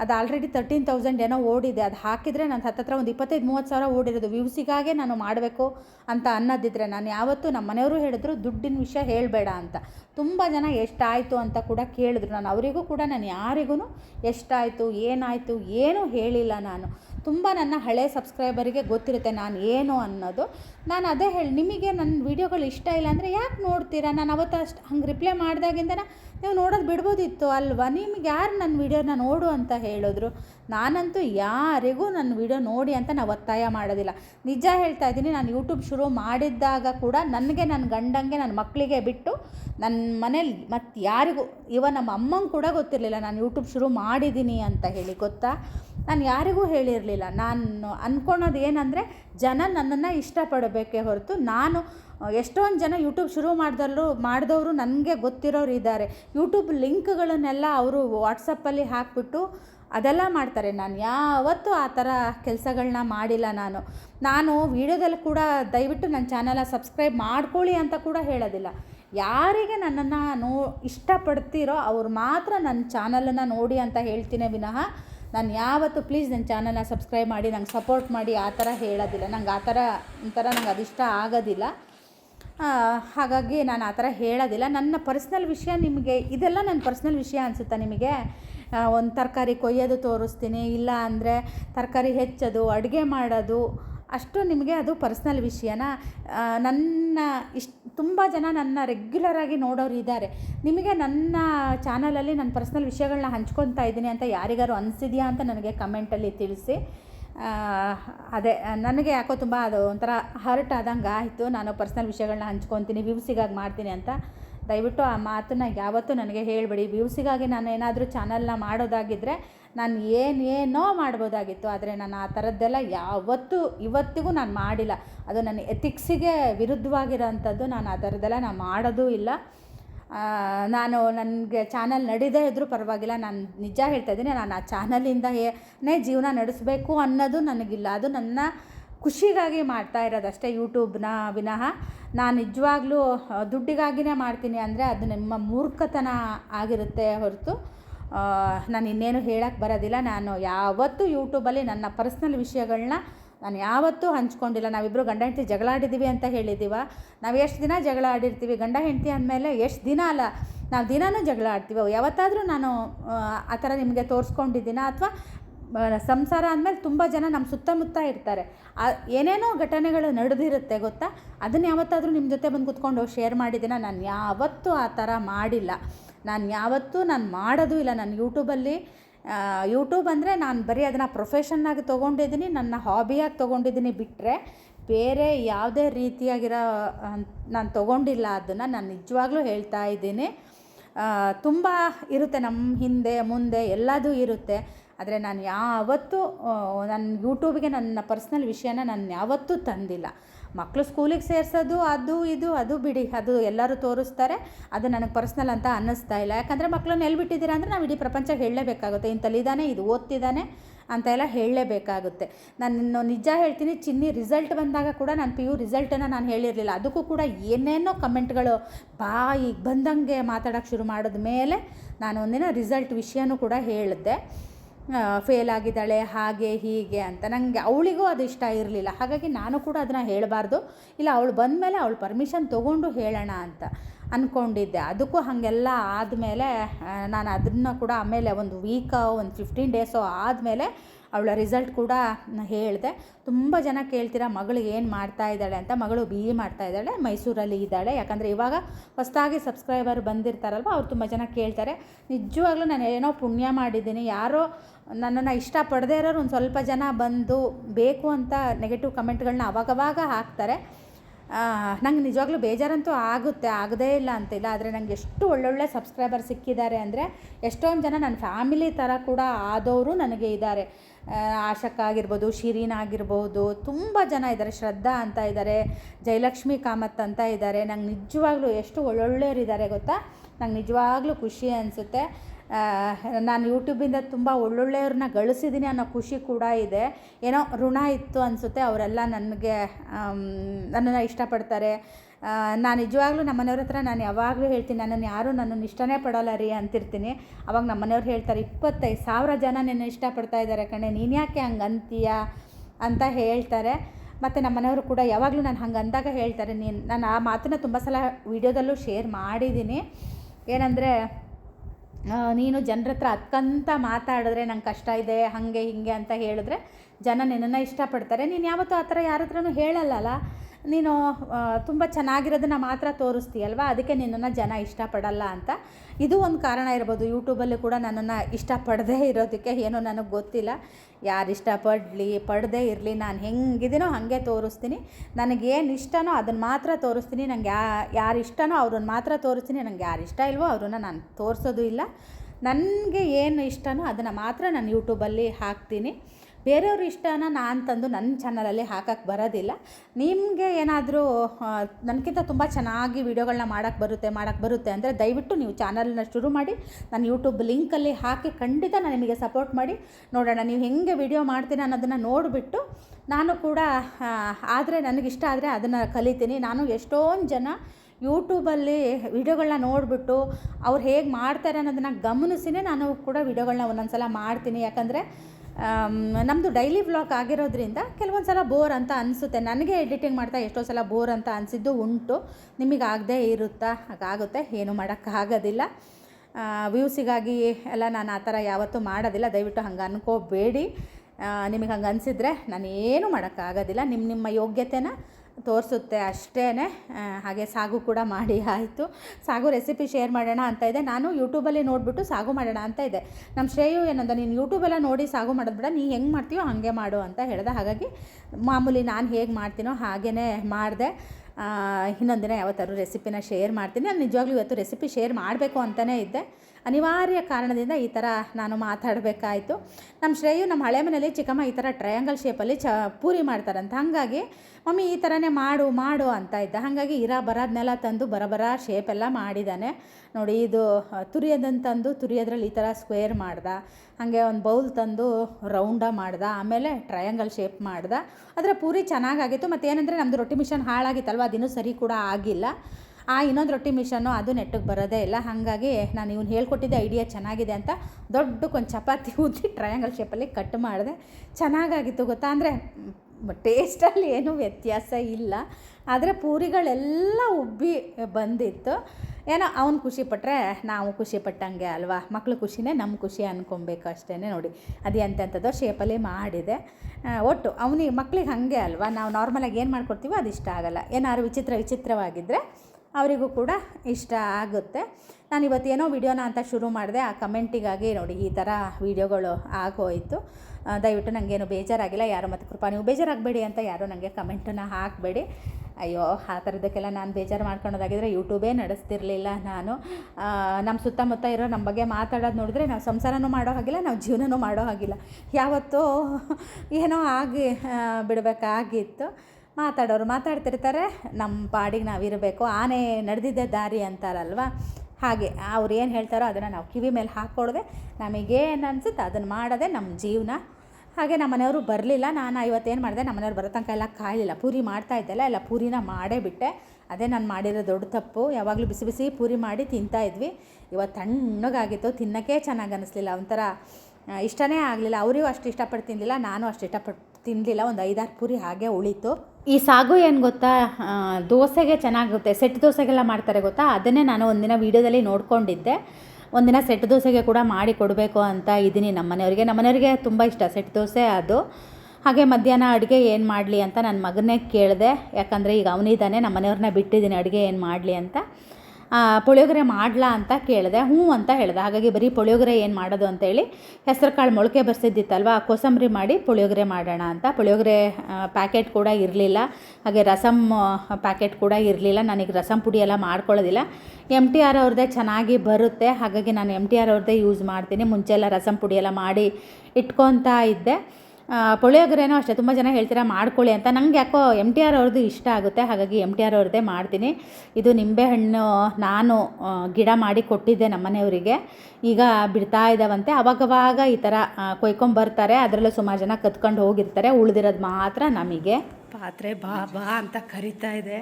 ಅದು ಆಲ್ರೆಡಿ ತರ್ಟೀನ್ ತೌಸಂಡ್ ಏನೋ ಓಡಿದೆ, ಅದು ಹಾಕಿದರೆ ನನ್ನ ಹತ್ತತ್ರ ಒಂದು ಇಪ್ಪತ್ತೈದು, ಮೂವತ್ತು ಸಾವಿರ ಓಡಿರೋದು ವ್ಯೂಸಿಗಾಗೆ ನಾನು ಮಾಡಬೇಕು ಅಂತ ಅನ್ನೋದಿದ್ರೆ ನಾನು ಯಾವತ್ತೂ ನಮ್ಮ ಮನೆಯವರು ಹೇಳಿದ್ರು ದುಡ್ಡಿನ ವಿಷಯ ಹೇಳಬೇಡ ಅಂತ. ತುಂಬ ಜನ ಎಷ್ಟಾಯಿತು ಅಂತ ಕೂಡ ಕೇಳಿದ್ರು ನಾನು, ಅವರಿಗೂ ಕೂಡ ನಾನು ಯಾರಿಗೂ ಎಷ್ಟಾಯಿತು, ಏನಾಯಿತು, ಏನೂ ಹೇಳಿಲ್ಲ ನಾನು. ತುಂಬ ನನ್ನ ಹಳೆ ಸಬ್ಸ್ಕ್ರೈಬರಿಗೆ ಗೊತ್ತಿರುತ್ತೆ ನಾನು ಏನು ಅನ್ನೋದು. ನಾನು ಅದೇ ಹೇಳಿ, ನಿಮಗೆ ನನ್ನ ವೀಡಿಯೋಗಳು ಇಷ್ಟ ಇಲ್ಲ ಅಂದರೆ ಯಾಕೆ ನೋಡ್ತೀರಾ? ನಾನು ಅವತ್ತು ಅಷ್ಟು ಹಂಗೆ ರಿಪ್ಲೈ ಮಾಡಿದಾಗಿಂದ ನೀವು ನೋಡೋದು ಬಿಡ್ಬೋದಿತ್ತು ಅಲ್ವಾ? ನಿಮ್ಗೆ ಯಾರು ನನ್ನ ವೀಡಿಯೋನ ನೋಡು ಅಂತ ಹೇಳಿದ್ರು? ನಾನಂತೂ ಯಾರಿಗೂ ನನ್ನ ವೀಡಿಯೋ ನೋಡಿ ಅಂತ ನಾವು ಒತ್ತಾಯ ಮಾಡೋದಿಲ್ಲ. ನಿಜ ಹೇಳ್ತಾ ಇದ್ದೀನಿ, ನಾನು ಯೂಟ್ಯೂಬ್ ಶುರು ಮಾಡಿದ್ದಾಗ ಕೂಡ ನನಗೆ ನನ್ನ ಗಂಡಂಗೆ, ನನ್ನ ಮಕ್ಕಳಿಗೆ ಬಿಟ್ಟು ನನ್ನ ಮನೇಲಿ ಮತ್ತು ಯಾರಿಗೂ ಇವನ್ ನಮ್ಮ ಅಮ್ಮಂಗೆ ಕೂಡ ಗೊತ್ತಿರಲಿಲ್ಲ, ನಾನು ಯೂಟ್ಯೂಬ್ ಶುರು ಮಾಡಿದ್ದೀನಿ ಅಂತ ಹೇಳಿ, ಗೊತ್ತಾ? ನಾನು ಯಾರಿಗೂ ಹೇಳಿರಲಿಲ್ಲ. ನಾನು ಅಂದ್ಕೊಳೋದು ಏನಂದರೆ ಜನ ನನ್ನನ್ನು ಇಷ್ಟಪಡಬೇಕೇ ಹೊರತು ನಾನು, ಎಷ್ಟೊಂದು ಜನ ಯೂಟ್ಯೂಬ್ ಶುರು ಮಾಡಿದಲ್ಲೂ ಮಾಡಿದವರು ನನಗೆ ಗೊತ್ತಿರೋರು ಇದ್ದಾರೆ. ಯೂಟ್ಯೂಬ್ ಲಿಂಕ್ಗಳನ್ನೆಲ್ಲ ಅವರು ವಾಟ್ಸಪ್ಪಲ್ಲಿ ಹಾಕ್ಬಿಟ್ಟು ಅದೆಲ್ಲ ಮಾಡ್ತಾರೆ. ನಾನು ಯಾವತ್ತೂ ಆ ಥರ ಕೆಲಸಗಳನ್ನ ಮಾಡಿಲ್ಲ ನಾನು. ನಾನು ವೀಡಿಯೋದಲ್ಲಿ ಕೂಡ ದಯವಿಟ್ಟು ನನ್ನ ಚಾನಲ ಸಬ್ಸ್ಕ್ರೈಬ್ ಮಾಡ್ಕೊಳ್ಳಿ ಅಂತ ಕೂಡ ಹೇಳೋದಿಲ್ಲ. ಯಾರಿಗೆ ನನ್ನನ್ನು ನೋ, ಇಷ್ಟಪಡ್ತೀರೋ ಅವ್ರು ಮಾತ್ರ ನನ್ನ ಚಾನಲನ್ನು ನೋಡಿ ಅಂತ ಹೇಳ್ತೀನಿ ವಿನಃ. ನಾನು ಯಾವತ್ತೂ ಪ್ಲೀಸ್ ನನ್ನ ಚಾನಲ್ನ ಸಬ್ಸ್ಕ್ರೈಬ್ ಮಾಡಿ, ನಂಗೆ ಸಪೋರ್ಟ್ ಮಾಡಿ, ಆ ಥರ ಹೇಳೋದಿಲ್ಲ. ನಂಗೆ ಆ ಥರ ಒಂಥರ ನಂಗೆ ಅದಿಷ್ಟ ಆಗೋದಿಲ್ಲ. ಹಾಗಾಗಿ ನಾನು ಆ ಥರ ಹೇಳೋದಿಲ್ಲ. ನನ್ನ ಪರ್ಸ್ನಲ್ ವಿಷಯ ನಿಮಗೆ, ಇದೆಲ್ಲ ನನ್ನ ಪರ್ಸ್ನಲ್ ವಿಷಯ ಅನಿಸುತ್ತೆ ನಿಮಗೆ? ಒಂದು ತರಕಾರಿ ಕೊಯ್ಯೋದು ತೋರಿಸ್ತೀನಿ, ಇಲ್ಲ ಅಂದರೆ ತರಕಾರಿ ಹೆಚ್ಚೋದು, ಅಡುಗೆ ಮಾಡೋದು, ಅಷ್ಟು ನಿಮಗೆ ಅದು ಪರ್ಸ್ನಲ್ ವಿಷಯನ? ನನ್ನ ಇಷ್ಟು ತುಂಬ ಜನ ನನ್ನ ರೆಗ್ಯುಲರಾಗಿ ನೋಡೋರು ಇದ್ದಾರೆ. ನಿಮಗೆ ನನ್ನ ಚಾನಲಲ್ಲಿ ನನ್ನ ಪರ್ಸ್ನಲ್ ವಿಷಯಗಳನ್ನ ಹಂಚ್ಕೊತಾ ಇದ್ದೀನಿ ಅಂತ ಯಾರಿಗಾರು ಅನಿಸಿದೆಯಾ ಅಂತ ನನಗೆ ಕಮೆಂಟಲ್ಲಿ ತಿಳಿಸಿ. ಅದೇ, ನನಗೆ ಯಾಕೋ ತುಂಬ ಅದು ಒಂಥರ ಹರ್ಟ್ ಆದಂಗೆ ಆಯಿತು. ನಾನು ಪರ್ಸ್ನಲ್ ವಿಷಯಗಳನ್ನ ಹಂಚ್ಕೊತೀನಿ ವ್ಯೂಸಿಗಾಗಿ ಮಾಡ್ತೀನಿ ಅಂತ. ದಯವಿಟ್ಟು ಆ ಮಾತನ್ನ ಯಾವತ್ತೂ ನನಗೆ ಹೇಳಬೇಡಿ. ವ್ಯೂಸಿಗಾಗಿ ನಾನು ಏನಾದರೂ ಚಾನಲ್ನ ಮಾಡೋದಾಗಿದ್ದರೆ ನಾನು ಏನೇನೋ ಏನೋ ಮಾಡ್ಬೋದಾಗಿತ್ತು, ಆದರೆ ನಾನು ಆ ಥರದ್ದೆಲ್ಲ ಯಾವತ್ತೂ ಇವತ್ತಿಗೂ ನಾನು ಮಾಡಿಲ್ಲ. ಅದು ನನ್ನ ಎಥಿಕ್ಸಿಗೆ ವಿರುದ್ಧವಾಗಿರೋಂಥದ್ದು ನಾನು ಆ ಥರದ್ದೆಲ್ಲ ನಾನು ಮಾಡೋದೂ ಇಲ್ಲ. ನಾನು ನನಗೆ ಚಾನಲ್ ನಡೀದೇ ಇದ್ದರೂ ಪರವಾಗಿಲ್ಲ, ನಾನು ನಿಜ ಹೇಳ್ತಾ ಇದ್ದೀನಿ, ನಾನು ಆ ಚಾನಲಿಂದ ಏನೇ ಜೀವನ ನಡೆಸಬೇಕು ಅನ್ನೋದು ನನಗಿಲ್ಲ. ಅದು ನನ್ನ ಖುಷಿಗಾಗಿ ಮಾಡ್ತಾ ಇರೋದಷ್ಟೇ ಯೂಟ್ಯೂಬ್ನ ವಿನಃ. ನಾನು ನಿಜವಾಗ್ಲೂ ದುಡ್ಡಿಗಾಗಿನೇ ಮಾಡ್ತೀನಿ ಅಂದರೆ ಅದು ನಿಮ್ಮ ಮೂರ್ಖತನ ಆಗಿರುತ್ತೆ ಹೊರತು. ನಾನು ಇನ್ನೇನು ಹೇಳಕ್ಕೆ ಬರೋದಿಲ್ಲ. ನಾನು ಯಾವತ್ತೂ ಯೂಟ್ಯೂಬಲ್ಲಿ ನನ್ನ ಪರ್ಸ್ನಲ್ ವಿಷಯಗಳನ್ನ ನಾನು ಯಾವತ್ತೂ ಹಂಚ್ಕೊಂಡಿಲ್ಲ. ನಾವಿಬ್ಬರು ಗಂಡ ಹೆಂಡತಿ ಜಗಳ ಆಡಿದ್ದೀವಿ ಅಂತ ಹೇಳಿದ್ದೀವ. ನಾವು ಎಷ್ಟು ದಿನ ಜಗಳ ಆಡಿರ್ತೀವಿ ಗಂಡ ಹೆಂಡತಿ ಅಂದಮೇಲೆ ಎಷ್ಟು ದಿನ ಅಲ್ಲ ನಾವು ದಿನಾನೂ ಜಗಳ ಆಡ್ತೀವಿ ಯಾವತ್ತಾದರೂ ನಾನು ಆ, ಥರ ನಿಮಗೆ ತೋರಿಸ್ಕೊಂಡಿದ್ದೀನ? ಅಥವಾ ಸಂಸಾರ ಅಂದಮೇಲೆ ತುಂಬ ಜನ ನಮ್ಮ ಸುತ್ತಮುತ್ತ ಇರ್ತಾರೆ. ಏನೇನೋ ಘಟನೆಗಳು ನಡೆದಿರುತ್ತೆ ಗೊತ್ತಾ? ಅದನ್ನು ಯಾವತ್ತಾದರೂ ನಿಮ್ಮ ಜೊತೆ ಬಂದು ಕುತ್ಕೊಂಡು ಶೇರ್ ಮಾಡಿದ್ದೀನ? ನಾನು ಯಾವತ್ತೂ ಆ ಥರ ಮಾಡಿಲ್ಲ. ನಾನು ಯಾವತ್ತೂ ನಾನು ಮಾಡೋದು ಇಲ್ಲ. ನಾನು ಯೂಟ್ಯೂಬಲ್ಲಿ ಯೂಟ್ಯೂಬ್ ಅಂದರೆ ನಾನು ಬರೀ ಅದನ್ನು ಪ್ರೊಫೆಷನ್ನಾಗಿ ತೊಗೊಂಡಿದ್ದೀನಿ, ನನ್ನ ಹಾಬಿಯಾಗಿ ತೊಗೊಂಡಿದ್ದೀನಿ ಬಿಟ್ಟರೆ ಬೇರೆ ಯಾವುದೇ ರೀತಿಯಾಗಿರೋ ನಾನು ತೊಗೊಂಡಿಲ್ಲ ಅದನ್ನು ನಾನು ನಿಜವಾಗ್ಲೂ ಹೇಳ್ತಾ ಇದ್ದೀನಿ. ತುಂಬ ಇರುತ್ತೆ ನಮ್ಮ ಹಿಂದೆ, ಮುಂದೆ ಎಲ್ಲದೂ ಇರುತ್ತೆ. ಆದರೆ ನಾನು ಯಾವತ್ತೂ ನನ್ನ ಯೂಟ್ಯೂಬಿಗೆ ನನ್ನ ಪರ್ಸ್ನಲ್ ವಿಷಯನ ನಾನು ಯಾವತ್ತೂ ತಂದಿಲ್ಲ. ಮಕ್ಕಳು ಸ್ಕೂಲಿಗೆ ಸೇರಿಸೋದು, ಅದು ಇದು, ಅದು ಬಿಡಿ. ಅದು ಎಲ್ಲರೂ ತೋರಿಸ್ತಾರೆ. ಅದು ನನಗೆ ಪರ್ಸ್ನಲ್ ಅಂತ ಅನ್ನಿಸ್ತಾ ಇಲ್ಲ. ಯಾಕಂದರೆ ಮಕ್ಕಳನ್ನ ಎಲ್ಲಿ ಬಿಟ್ಟಿದ್ದೀರಾ ಅಂದರೆ ನಾವು ಇಡೀ ಪ್ರಪಂಚಕ್ಕೆ ಹೇಳಲೇಬೇಕಾಗುತ್ತೆ ಇಂಥಲ್ಲಿದ್ದಾನೆ ಇದು ಓದ್ತಿದ್ದಾನೆ ಅಂತ ಎಲ್ಲ ಹೇಳಲೇಬೇಕಾಗುತ್ತೆ. ನಾನು ನಿಜ ಹೇಳ್ತೀನಿ, ಚಿನ್ನಿ ರಿಸಲ್ಟ್ ಬಂದಾಗ ಕೂಡ ನಾನು ಪಿ ಯು ರಿಸಲ್ಟನ್ನು ನಾನು ಹೇಳಿರಲಿಲ್ಲ. ಅದಕ್ಕೂ ಕೂಡ ಏನೇನೋ ಕಮೆಂಟ್ಗಳು ಬಾಯಿಗೆ ಬಂದಂಗೆ ಮಾತಾಡೋಕ್ಕೆ ಶುರು ಮಾಡಿದ ಮೇಲೆ ನಾನು ಒಂದಿನ ರಿಸಲ್ಟ್ ವಿಷಯನೂ ಕೂಡ ಹೇಳಿದೆ ಫೇಲ್ ಆಗಿದ್ದಾಳೆ, ಹಾಗೆ, ಹೀಗೆ ಅಂತ. ನನಗೆ ಅವಳಿಗೂ ಅದು ಇಷ್ಟ ಇರಲಿಲ್ಲ. ಹಾಗಾಗಿ ನಾನು ಕೂಡ ಅದನ್ನು ಹೇಳಬಾರ್ದು. ಇಲ್ಲ, ಅವಳು ಬಂದಮೇಲೆ ಅವಳು ಪರ್ಮಿಷನ್ ತೊಗೊಂಡು ಹೇಳೋಣ ಅಂತ ಅಂದ್ಕೊಂಡಿದ್ದೆ ಅದಕ್ಕೂ ಹಾಗೆಲ್ಲ ಆದಮೇಲೆ ನಾನು ಅದನ್ನು ಕೂಡ ಆಮೇಲೆ ಒಂದು ವೀಕ ಒಂದು ಫಿಫ್ಟೀನ್ ಡೇಸೋ ಆದಮೇಲೆ ಅವಳ ರಿಸಲ್ಟ್ ಕೂಡ ಹೇಳಿದೆ. ತುಂಬ ಜನ ಕೇಳ್ತೀರಾ, ಮಗಳು ಏನು ಮಾಡ್ತಾ ಇದ್ದಾಳೆ ಅಂತ? ಮಗಳು ಬಿ ಇ ಮಾಡ್ತಾ ಇದ್ದಾಳೆ, ಮೈಸೂರಲ್ಲಿ ಇದ್ದಾಳೆ. ಯಾಕಂದರೆ ಇವಾಗ ಹೊಸದಾಗಿ ಸಬ್ಸ್ಕ್ರೈಬರ್ ಬಂದಿರ್ತಾರಲ್ವ, ಅವ್ರು ತುಂಬ ಜನ ಕೇಳ್ತಾರೆ. ನಿಜವಾಗ್ಲೂ ನಾನು ಏನೋ ಪುಣ್ಯ ಮಾಡಿದ್ದೀನಿ. ಯಾರೋ ನನ್ನನ್ನು ಇಷ್ಟಪಡದೇ ಇರೋರು ಒಂದು ಸ್ವಲ್ಪ ಜನ ಬಂದು ಬೇಕು ಅಂತ ನೆಗೆಟಿವ್ ಕಮೆಂಟ್ಗಳನ್ನ ಅವಾಗವಾಗ ಹಾಕ್ತಾರೆ. ನಂಗೆ ನಿಜವಾಗ್ಲೂ ಬೇಜಾರಂತೂ ಆಗುತ್ತೆ, ಆಗದೇ ಇಲ್ಲ ಅಂತಿಲ್ಲ ಆದರೆ ನಂಗೆ ಎಷ್ಟು ಒಳ್ಳೊಳ್ಳೆ ಸಬ್ಸ್ಕ್ರೈಬರ್ ಸಿಕ್ಕಿದ್ದಾರೆ ಅಂದರೆ ಎಷ್ಟೊಂದು ಜನ ನನ್ನ ಫ್ಯಾಮಿಲಿ ಥರ ಕೂಡ ಆದವರು ನನಗೆ ಇದ್ದಾರೆ. ಆಶಕ್ ಆಗಿರ್ಬೋದು, ಶಿರೀನ್ ಆಗಿರ್ಬೋದು, ತುಂಬ ಜನ ಇದ್ದಾರೆ. ಶ್ರದ್ಧಾ ಅಂತ ಇದ್ದಾರೆ, ಜಯಲಕ್ಷ್ಮಿ ಕಾಮತ್ ಅಂತ ಇದ್ದಾರೆ. ನಂಗೆ ನಿಜವಾಗ್ಲೂ ಎಷ್ಟು ಒಳ್ಳೊಳ್ಳೆಯವ್ರು ಇದ್ದಾರೆ ಗೊತ್ತಾ? ನಂಗೆ ನಿಜವಾಗ್ಲೂ ಖುಷಿ ಅನಿಸುತ್ತೆ. ನಾನು ಯೂಟ್ಯೂಬಿಂದ ತುಂಬ ಒಳ್ಳೊಳ್ಳೆಯವ್ರನ್ನ ಗಳಿಸಿದ್ದೀನಿ ಅನ್ನೋ ಖುಷಿ ಕೂಡ ಇದೆ. ಏನೋ ಋಣ ಇತ್ತು ಅನಿಸುತ್ತೆ, ಅವರೆಲ್ಲ ನನಗೆ ನನ್ನನ್ನು ಇಷ್ಟಪಡ್ತಾರೆ. ನಾನು ನಿಜವಾಗ್ಲೂ ನಮ್ಮ ಮನೆಯವ್ರ ಹತ್ರ ನಾನು ಯಾವಾಗಲೂ ಹೇಳ್ತೀನಿ ನನ್ನನ್ನು ಯಾರೂ ನನ್ನನ್ನು ಇಷ್ಟನೇ ಪಡೋಲ್ಲ ರೀ ಅಂತಿರ್ತೀನಿ. ಅವಾಗ ನಮ್ಮ ಮನೆಯವ್ರು ಹೇಳ್ತಾರೆ, ಇಪ್ಪತ್ತೈದು ಸಾವಿರ ಜನ ನಿನ್ನ ಇಷ್ಟಪಡ್ತಾ ಇದ್ದಾರೆ ಕಣೆ, ನೀನು ಯಾಕೆ ಹಂಗೆ ಅಂತೀಯ ಅಂತ ಹೇಳ್ತಾರೆ. ಮತ್ತು ನಮ್ಮ ಮನೆಯವರು ಕೂಡ ಯಾವಾಗಲೂ ನಾನು ಹಂಗೆ ಅಂದಾಗ ಹೇಳ್ತಾರೆ, ನೀನು, ನಾನು ಆ ಮಾತನ್ನ ತುಂಬ ಸಲ ವೀಡಿಯೋದಲ್ಲೂ ಶೇರ್ ಮಾಡಿದ್ದೀನಿ ಏನಂದರೆ ನೀನು ಜನರ ಹತ್ರ ಹತ್ಕಂತ ಮಾತಾಡಿದ್ರೆ ನಂಗೆ ಕಷ್ಟ ಇದೆ, ಹಾಗೆ ಹೀಗೆ ಅಂತ ಹೇಳಿದ್ರೆ ಜನ ನಿನ್ನನ್ನು ಇಷ್ಟಪಡ್ತಾರೆ. ನೀನು ಯಾವತ್ತೂ ಆ ಥರ ಯಾರ ಹತ್ರನೂ ಹೇಳಲ್ಲಲ್ಲ ನೀನು ತುಂಬ ಚೆನ್ನಾಗಿರೋದನ್ನ ಮಾತ್ರ ತೋರಿಸ್ತೀಯಲ್ವ? ಅದಕ್ಕೆ ನಿನ್ನನ್ನು ಜನ ಇಷ್ಟಪಡಲ್ಲ ಅಂತ. ಇದು ಒಂದು ಕಾರಣ ಇರ್ಬೋದು. ಯೂಟ್ಯೂಬಲ್ಲಿ ಕೂಡ ನನ್ನನ್ನು ಇಷ್ಟಪಡದೇ ಇರೋದಕ್ಕೆ ಏನೋ ನನಗೆ ಗೊತ್ತಿಲ್ಲ. ಯಾರು ಇಷ್ಟಪಡಲಿ, ಪಡದೇ ಇರಲಿ, ನಾನು ಹೆಂಗಿದ್ದೀನೋ ಹಾಗೆ ತೋರಿಸ್ತೀನಿ. ನನಗೇನು ಇಷ್ಟನೋ ಅದನ್ನು ಮಾತ್ರ ತೋರಿಸ್ತೀನಿ. ನನಗೆ ಯಾ, ಯಾರು ಇಷ್ಟನೋ ಅವ್ರನ್ನ ಮಾತ್ರ ತೋರಿಸ್ತೀನಿ. ನನಗೆ ಯಾರು ಇಷ್ಟ ಇಲ್ವೋ ಅವ್ರನ್ನ ನಾನು ತೋರಿಸೋದು ಇಲ್ಲ. ನನಗೆ ಏನು ಇಷ್ಟನೋ ಅದನ್ನು ಮಾತ್ರ ನಾನು ಯೂಟ್ಯೂಬಲ್ಲಿ ಹಾಕ್ತೀನಿ. ಬೇರೆಯವ್ರ ಇಷ್ಟನ ನಾನು ತಂದು ನನ್ನ ಚಾನಲಲ್ಲಿ ಹಾಕಕ್ಕೆ ಬರೋದಿಲ್ಲ. ನಿಮಗೆ ಏನಾದರೂ ನನಗಿಂತ ತುಂಬ ಚೆನ್ನಾಗಿ ವೀಡಿಯೋಗಳನ್ನ ಮಾಡೋಕ್ಕೆ ಬರುತ್ತೆ ಮಾಡೋಕ್ಕೆ ಬರುತ್ತೆ ಅಂದರೆ ದಯವಿಟ್ಟು ನೀವು ಚಾನಲ್ನ ಶುರು ಮಾಡಿ, ನಾನು ಯೂಟ್ಯೂಬ್ ಲಿಂಕಲ್ಲಿ ಹಾಕಿ ಖಂಡಿತ ನಾನು ನಿಮಗೆ ಸಪೋರ್ಟ್ ಮಾಡಿ. ನೋಡೋಣ, ನೀವು ಹೆಂಗೆ ವೀಡಿಯೋ ಮಾಡ್ತೀನಿ ಅನ್ನೋದನ್ನು ನೋಡಿಬಿಟ್ಟು, ನಾನು ಕೂಡ ಆದರೆ ನನಗಿಷ್ಟ ಆದರೆ ಅದನ್ನು ಕಲಿತೀನಿ. ನಾನು ಎಷ್ಟೊಂದು ಜನ ಯೂಟ್ಯೂಬಲ್ಲಿ ವೀಡಿಯೋಗಳನ್ನ ನೋಡಿಬಿಟ್ಟು ಅವ್ರು ಹೇಗೆ ಮಾಡ್ತಾರೆ ಅನ್ನೋದನ್ನು ಗಮನಿಸಿನೇ ನಾನು ಕೂಡ ವೀಡಿಯೋಗಳನ್ನ ಒಂದೊಂದು ಸಲ ಮಾಡ್ತೀನಿ. ಯಾಕಂದರೆ ನಮ್ಮದು ಡೈಲಿ ವ್ಲಾಗ್ ಆಗಿರೋದ್ರಿಂದ ಕೆಲವೊಂದು ಸಲ ಬೋರ್ ಅಂತ ಅನಿಸುತ್ತೆ. ನನಗೆ ಎಡಿಟಿಂಗ್ ಮಾಡ್ತಾ ಎಷ್ಟೋ ಸಲ ಬೋರ್ ಅಂತ ಅನಿಸಿದ್ದು ಉಂಟು. ನಿಮಗೆ ಆಗದೆ ಇರುತ್ತಾ? ಹಾಗಾಗುತ್ತೆ. ಏನು ಮಾಡೋಕ್ಕಾಗೋದಿಲ್ಲ. ವ್ಯೂಸಿಗಾಗಿ ಎಲ್ಲ ನಾನು ಆ ಥರ ಯಾವತ್ತೂ ಮಾಡೋದಿಲ್ಲ. ದಯವಿಟ್ಟು ಹಂಗೆ ಅನ್ಕೋಬೇಡಿ. ನಿಮಗೆ ಹಂಗೆ ಅನಿಸಿದ್ರೆ ನಾನು ಏನೂ ಮಾಡೋಕ್ಕಾಗೋದಿಲ್ಲ. ನಿಮ್ಮ ನಿಮ್ಮ ಯೋಗ್ಯತೆನ ತೋರಿಸುತ್ತೆ ಅಷ್ಟೇ ಹಾಗೆ ಸಾಗು ಕೂಡ ಮಾಡಿ, ಆಯಿತು. ಸಾಗು ರೆಸಿಪಿ ಶೇರ್ ಮಾಡೋಣ ಅಂತ ಇದೆ. ನಾನು ಯೂಟ್ಯೂಬಲ್ಲಿ ನೋಡಿಬಿಟ್ಟು ಸಾಗು ಮಾಡೋಣ ಅಂತ ಇದೆ. ನಮ್ಮ ಶ್ರೇಯು ಏನಂದ, ನೀನು ಯೂಟ್ಯೂಬೆಲ್ಲ ನೋಡಿ ಸಾಗು ಮಾಡೋದು ಬಿಡ. ನೀ ಹೆಂಗೆ ಮಾಡ್ತೀಯೋ ಹಾಗೆ ಮಾಡು ಅಂತ ಹೇಳಿದೆ. ಹಾಗಾಗಿ ಮಾಮೂಲಿ ನಾನು ಹೇಗೆ ಮಾಡ್ತೀನೋ ಹಾಗೇ ಮಾಡಿದೆ. ಇನ್ನೊಂದಿನ ದಿನ ಯಾವತ್ತಾದ್ರು ರೆಸಿಪಿನ ಶೇರ್ ಮಾಡ್ತೀನಿ. ನಾನು ನಿಜವಾಗ್ಲೂ ಇವತ್ತು ರೆಸಿಪಿ ಶೇರ್ ಮಾಡಬೇಕು ಅಂತಲೇ ಇದ್ದೆ. ಅನಿವಾರ್ಯ ಕಾರಣದಿಂದ ಈ ಥರ ನಾನು ಮಾತಾಡಬೇಕಾಯಿತು. ನಮ್ಮ ಶ್ರೇಯು ನಮ್ಮ ಹಳೆ ಮನೆಯಲ್ಲಿ ಚಿಕ್ಕಮ್ಮ ಈ ಥರ ಟ್ರಯಾಂಗಲ್ ಶೇಪಲ್ಲಿ ಚ ಪೂರಿ ಮಾಡ್ತಾರಂತ. ಹಾಗಾಗಿ, ಮಮ್ಮಿ ಈ ಥರನೇ ಮಾಡು ಮಾಡು ಅಂತ ಇದ್ದ. ಹಾಗಾಗಿ ಇರ ಬರೋದನ್ನೆಲ್ಲ ತಂದು ಬರಬರ ಶೇಪೆಲ್ಲ ಮಾಡಿದ್ದಾನೆ ನೋಡಿ, ಇದು ತುರಿಯೋದನ್ನು ತಂದು ತುರಿಯೋದ್ರಲ್ಲಿ ಈ ಥರ ಸ್ಕ್ವೇರ್ ಮಾಡ್ದ. ಹಾಗೆ ಒಂದು ಬೌಲ್ ತಂದು ರೌಂಡ ಮಾಡ್ದ. ಆಮೇಲೆ ಟ್ರಯಾಂಗಲ್ ಶೇಪ್ ಮಾಡ್ದ. ಅದರ ಪೂರಿ ಚೆನ್ನಾಗಾಗಿತ್ತು ಮತ್ತು ಏನಂದರೆ ನಮ್ಮದು ರೊಟ್ಟಿ ಮಿಷನ್ ಹಾಳಾಗಿತ್ತಲ್ವ? ಅದಿನ್ನೂ ಸರಿ ಕೂಡ ಆಗಿಲ್ಲ. ಆ ಇನ್ನೊಂದು ರೊಟ್ಟಿ ಮಿಷನ್ನು ಅದು ನೆಟ್ಟಿಗೆ ಬರೋದೇ ಇಲ್ಲ. ಹಾಗಾಗಿ ನಾನು ಇವ್ನು ಹೇಳ್ಕೊಟ್ಟಿದ್ದೆ ಐಡಿಯಾ ಚೆನ್ನಾಗಿದೆ ಅಂತ ದೊಡ್ಡಕ್ಕೊಂದು ಚಪಾತಿ ಊದಿ ಟ್ರಯಾಂಗಲ್ ಶೇಪಲ್ಲಿ ಕಟ್ ಮಾಡಿದೆ. ಚೆನ್ನಾಗಾಗಿತ್ತು ಗೊತ್ತಾ? ಅಂದರೆ ಟೇಸ್ಟಲ್ಲಿ ಏನೂ ವ್ಯತ್ಯಾಸ ಇಲ್ಲ. ಆದರೆ ಪೂರಿಗಳೆಲ್ಲ ಉಬ್ಬಿ ಬಂದಿತ್ತು. ಏನೋ ಅವ್ನು ಖುಷಿಪಟ್ಟರೆ ನಾವು ಖುಷಿಪಟ್ಟಂಗೆ ಅಲ್ವಾ? ಮಕ್ಕಳು ಖುಷಿನೇ ನಮ್ಮ ಖುಷಿ ಅಂದ್ಕೊಬೇಕು ಅಷ್ಟೇ ನೋಡಿ. ಅದು ಎಂತೆಂಥದ್ದು ಶೇಪಲ್ಲಿ ಮಾಡಿದೆ. ಒಟ್ಟು ಅವನಿಗೆ ಮಕ್ಳಿಗೆ ಹಾಗೆ ಅಲ್ವಾ? ನಾವು ನಾರ್ಮಲಾಗಿ ಏನು ಮಾಡ್ಕೊಡ್ತೀವೋ ಅದು ಇಷ್ಟ ಆಗೋಲ್ಲ. ಏನಾದ್ರು ವಿಚಿತ್ರ ವಿಚಿತ್ರವಾಗಿದ್ದರೆ ಅವರಿಗೂ ಕೂಡ ಇಷ್ಟ ಆಗುತ್ತೆ. ನಾನು ಇವತ್ತೇನೋ ವಿಡಿಯೋನ ಅಂತ ಶುರು ಮಾಡಿದೆ. ಆ ಕಮೆಂಟಿಗಾಗಿ ನೋಡಿ ಈ ಥರ ವೀಡಿಯೋಗಳು ಆಗೋಯಿತು. ದಯವಿಟ್ಟು ನನಗೇನು ಬೇಜಾರಾಗಿಲ್ಲ. ಯಾರು ಮತ್ತು ಕೃಪಾ, ನೀವು ಬೇಜಾರಾಗಬೇಡಿ ಅಂತ ಯಾರು ನನಗೆ ಕಮೆಂಟನ್ನು ಹಾಕಬೇಡಿ. ಅಯ್ಯೋ, ಆ ಥರದಕ್ಕೆಲ್ಲ ನಾನು ಬೇಜಾರು ಮಾಡ್ಕೊಳೋದಾಗಿದ್ರೆ ಯೂಟ್ಯೂಬೇ ನಡೆಸ್ತಿರ್ಲಿಲ್ಲ ನಾನು. ನಮ್ಮ ಸುತ್ತಮುತ್ತ ಇರೋ ನಮ್ಮ ಬಗ್ಗೆ ಮಾತಾಡೋದು ನೋಡಿದ್ರೆ ನಾವು ಸಂಸಾರನೂ ಮಾಡೋ ಹಾಗಿಲ್ಲ, ನಾವು ಜೀವನನೂ ಮಾಡೋ ಹಾಗಿಲ್ಲ. ಯಾವತ್ತೂ ಏನೋ ಆಗಿ ಬಿಡಬೇಕಾಗಿತ್ತು. ಮಾತಾಡೋರು ಮಾತಾಡ್ತಿರ್ತಾರೆ, ನಮ್ಮ ಪಾಡಿಗೆ ನಾವಿರಬೇಕು ಆನೆ ನಡೆದಿದ್ದೆ ದಾರಿ ಅಂತಾರಲ್ವ? ಹಾಗೆ ಅವ್ರು ಏನು ಹೇಳ್ತಾರೋ ಅದನ್ನು ನಾವು ಕಿವಿ ಮೇಲೆ ಹಾಕ್ಕೊಳ್ಳದೆ ನಮಗೇನು ಅನ್ಸುತ್ತೆ ಅದನ್ನು ಮಾಡೋದೆ ನಮ್ಮ ಜೀವನ. ಹಾಗೆ ನಮ್ಮ ಮನೆಯವರು ಬರಲಿಲ್ಲ, ನಾನು ಇವತ್ತೇನು ಮಾಡಿದೆ, ನಮ್ಮ ಮನೆಯವ್ರು ಬರೋ ತನಕ ಎಲ್ಲ ಕಾಯಲಿಲ್ಲ, ಪೂರಿ ಮಾಡ್ತಾ ಇದ್ದಲ್ಲ ಎಲ್ಲ ಪೂರಿನ ಮಾಡೇ ಬಿಟ್ಟೆ. ಅದೇ ನಾನು ಮಾಡಿರೋ ದೊಡ್ಡ ತಪ್ಪು, ಯಾವಾಗಲೂ ಬಿಸಿ ಬಿಸಿ ಪೂರಿ ಮಾಡಿ ತಿಂತಾಯಿದ್ವಿ ಇವತ್ತು ತಣ್ಣಗಾಗಿತ್ತು, ತಿನ್ನೋಕ್ಕೆ ಚೆನ್ನಾಗಿ ಅನ್ನಿಸ್ಲಿಲ್ಲ ಒಂಥರ ಇಷ್ಟನೇ ಆಗಲಿಲ್ಲ. ಅವರಿಗೂ ಅಷ್ಟು ಇಷ್ಟಪಟ್ಟು ತಿನ್ನಲಿಲ್ಲ ನಾನು ಅಷ್ಟು ಇಷ್ಟಪಟ್ಟು ತಿನ್ನಲಿಲ್ಲ ಒಂದು ಐದಾರು ಪೂರಿ ಹಾಗೆ ಉಳಿತು. ಈ ಸಾಗು ಏನು ಗೊತ್ತಾ? ದೋಸೆಗೆ ಚೆನ್ನಾಗುತ್ತೆ ಸೆಟ್ ದೋಸೆಗೆಲ್ಲ ಮಾಡ್ತಾರೆ ಗೊತ್ತಾ? ಅದನ್ನೇ ನಾನು ಒಂದಿನ ವೀಡಿಯೋದಲ್ಲಿ ನೋಡ್ಕೊಂಡಿದ್ದೆ. ಒಂದಿನ ಸೆಟ್ ದೋಸೆಗೆ ಕೂಡ ಮಾಡಿ ಕೊಡಬೇಕು ಅಂತ ಇದ್ದೀನಿ ನಮ್ಮ ಮನೆಯವರಿಗೆ. ನಮ್ಮ ಮನೆಯವರಿಗೆ ತುಂಬ ಇಷ್ಟ ಸೆಟ್ ದೋಸೆ ಅದು. ಹಾಗೆ ಮಧ್ಯಾಹ್ನ ಅಡುಗೆ ಏನು ಮಾಡಲಿ ಅಂತ ನನ್ನ ಮಗನೇ ಕೇಳಿದೆ. ಯಾಕಂದರೆ ಈಗ ಅವನಿದ್ದಾನೆ, ನಮ್ಮ ಮನೆಯವ್ರನ್ನ ಬಿಟ್ಟಿದ್ದೀನಿ ಅಡುಗೆ ಏನು ಮಾಡಲಿ ಅಂತ. ಪುಳಿಯೋಗರೆ ಮಾಡಲಾ ಅಂತ ಕೇಳಿದೆ, ಹ್ಞೂ ಅಂತ ಹೇಳಿದೆ. ಹಾಗಾಗಿ ಬರೀ ಪುಳಿಯೋಗರೆ ಏನು ಮಾಡೋದು ಅಂತೇಳಿ ಹೆಸರು ಕಾಳು ಮೊಳಕೆ ಬರ್ಸಿದ್ದಿತ್ತಲ್ವ, ಕೋಸಂಬರಿ ಮಾಡಿ ಪುಳಿಯೋಗರೆ ಮಾಡೋಣ ಅಂತ. ಪುಳಿಯೋಗರೆ ಪ್ಯಾಕೆಟ್ ಕೂಡ ಇರಲಿಲ್ಲ. ಹಾಗೆ ರಸಮ್ ಪ್ಯಾಕೆಟ್ ಕೂಡ ಇರಲಿಲ್ಲ. ನನಗೆ ರಸಂ ಪುಡಿ ಎಲ್ಲ ಮಾಡ್ಕೊಳ್ಳೋದಿಲ್ಲ. ಎಂ ಟಿ ಆರ್ ಅವ್ರದ್ದೇ ಚೆನ್ನಾಗಿ ಬರುತ್ತೆ. ಹಾಗಾಗಿ ನಾನು ಎಂ ಟಿ ಆರ್ ಅವ್ರದ್ದೇ ಯೂಸ್ ಮಾಡ್ತೀನಿ. ಮುಂಚೆ ಎಲ್ಲ ರಸಂ ಪುಡಿ ಎಲ್ಲ ಮಾಡಿ ಇಟ್ಕೊತಾ ಇದ್ದೆ. ಪುಳಿಯೋಗರೆನೂ ಅಷ್ಟೇ, ತುಂಬ ಜನ ಹೇಳ್ತೀರಾ ಮಾಡ್ಕೊಳ್ಳಿ ಅಂತ. ನನಗೆ ಯಾಕೋ ಎಂ ಟಿ ಆರ್ ಅವ್ರದ್ದು ಇಷ್ಟ ಆಗುತ್ತೆ, ಹಾಗಾಗಿ ಎಂ ಟಿ ಆರ್ ಅವ್ರದ್ದೇ ಮಾಡ್ತೀನಿ. ಇದು ನಿಂಬೆಹಣ್ಣು, ನಾನು ಗಿಡ ಮಾಡಿ ಕೊಟ್ಟಿದ್ದೆ ನಮ್ಮನೆಯವರಿಗೆ. ಈಗ ಬಿಡ್ತಾ ಇದ್ದಾವಂತೆ ಅವಾಗವಾಗ ಈ ಥರ ಕೊಯ್ಕೊಂಬರ್ತಾರೆ ಅದರಲ್ಲೂ ಸುಮಾರು ಜನ ಕತ್ಕೊಂಡು ಹೋಗಿರ್ತಾರೆ. ಉಳಿದಿರೋದು ಮಾತ್ರ ನಮಗೆ. ಪಾತ್ರೆ ಬಾ ಬಾ ಅಂತ ಕರಿತಾ ಇದೆ.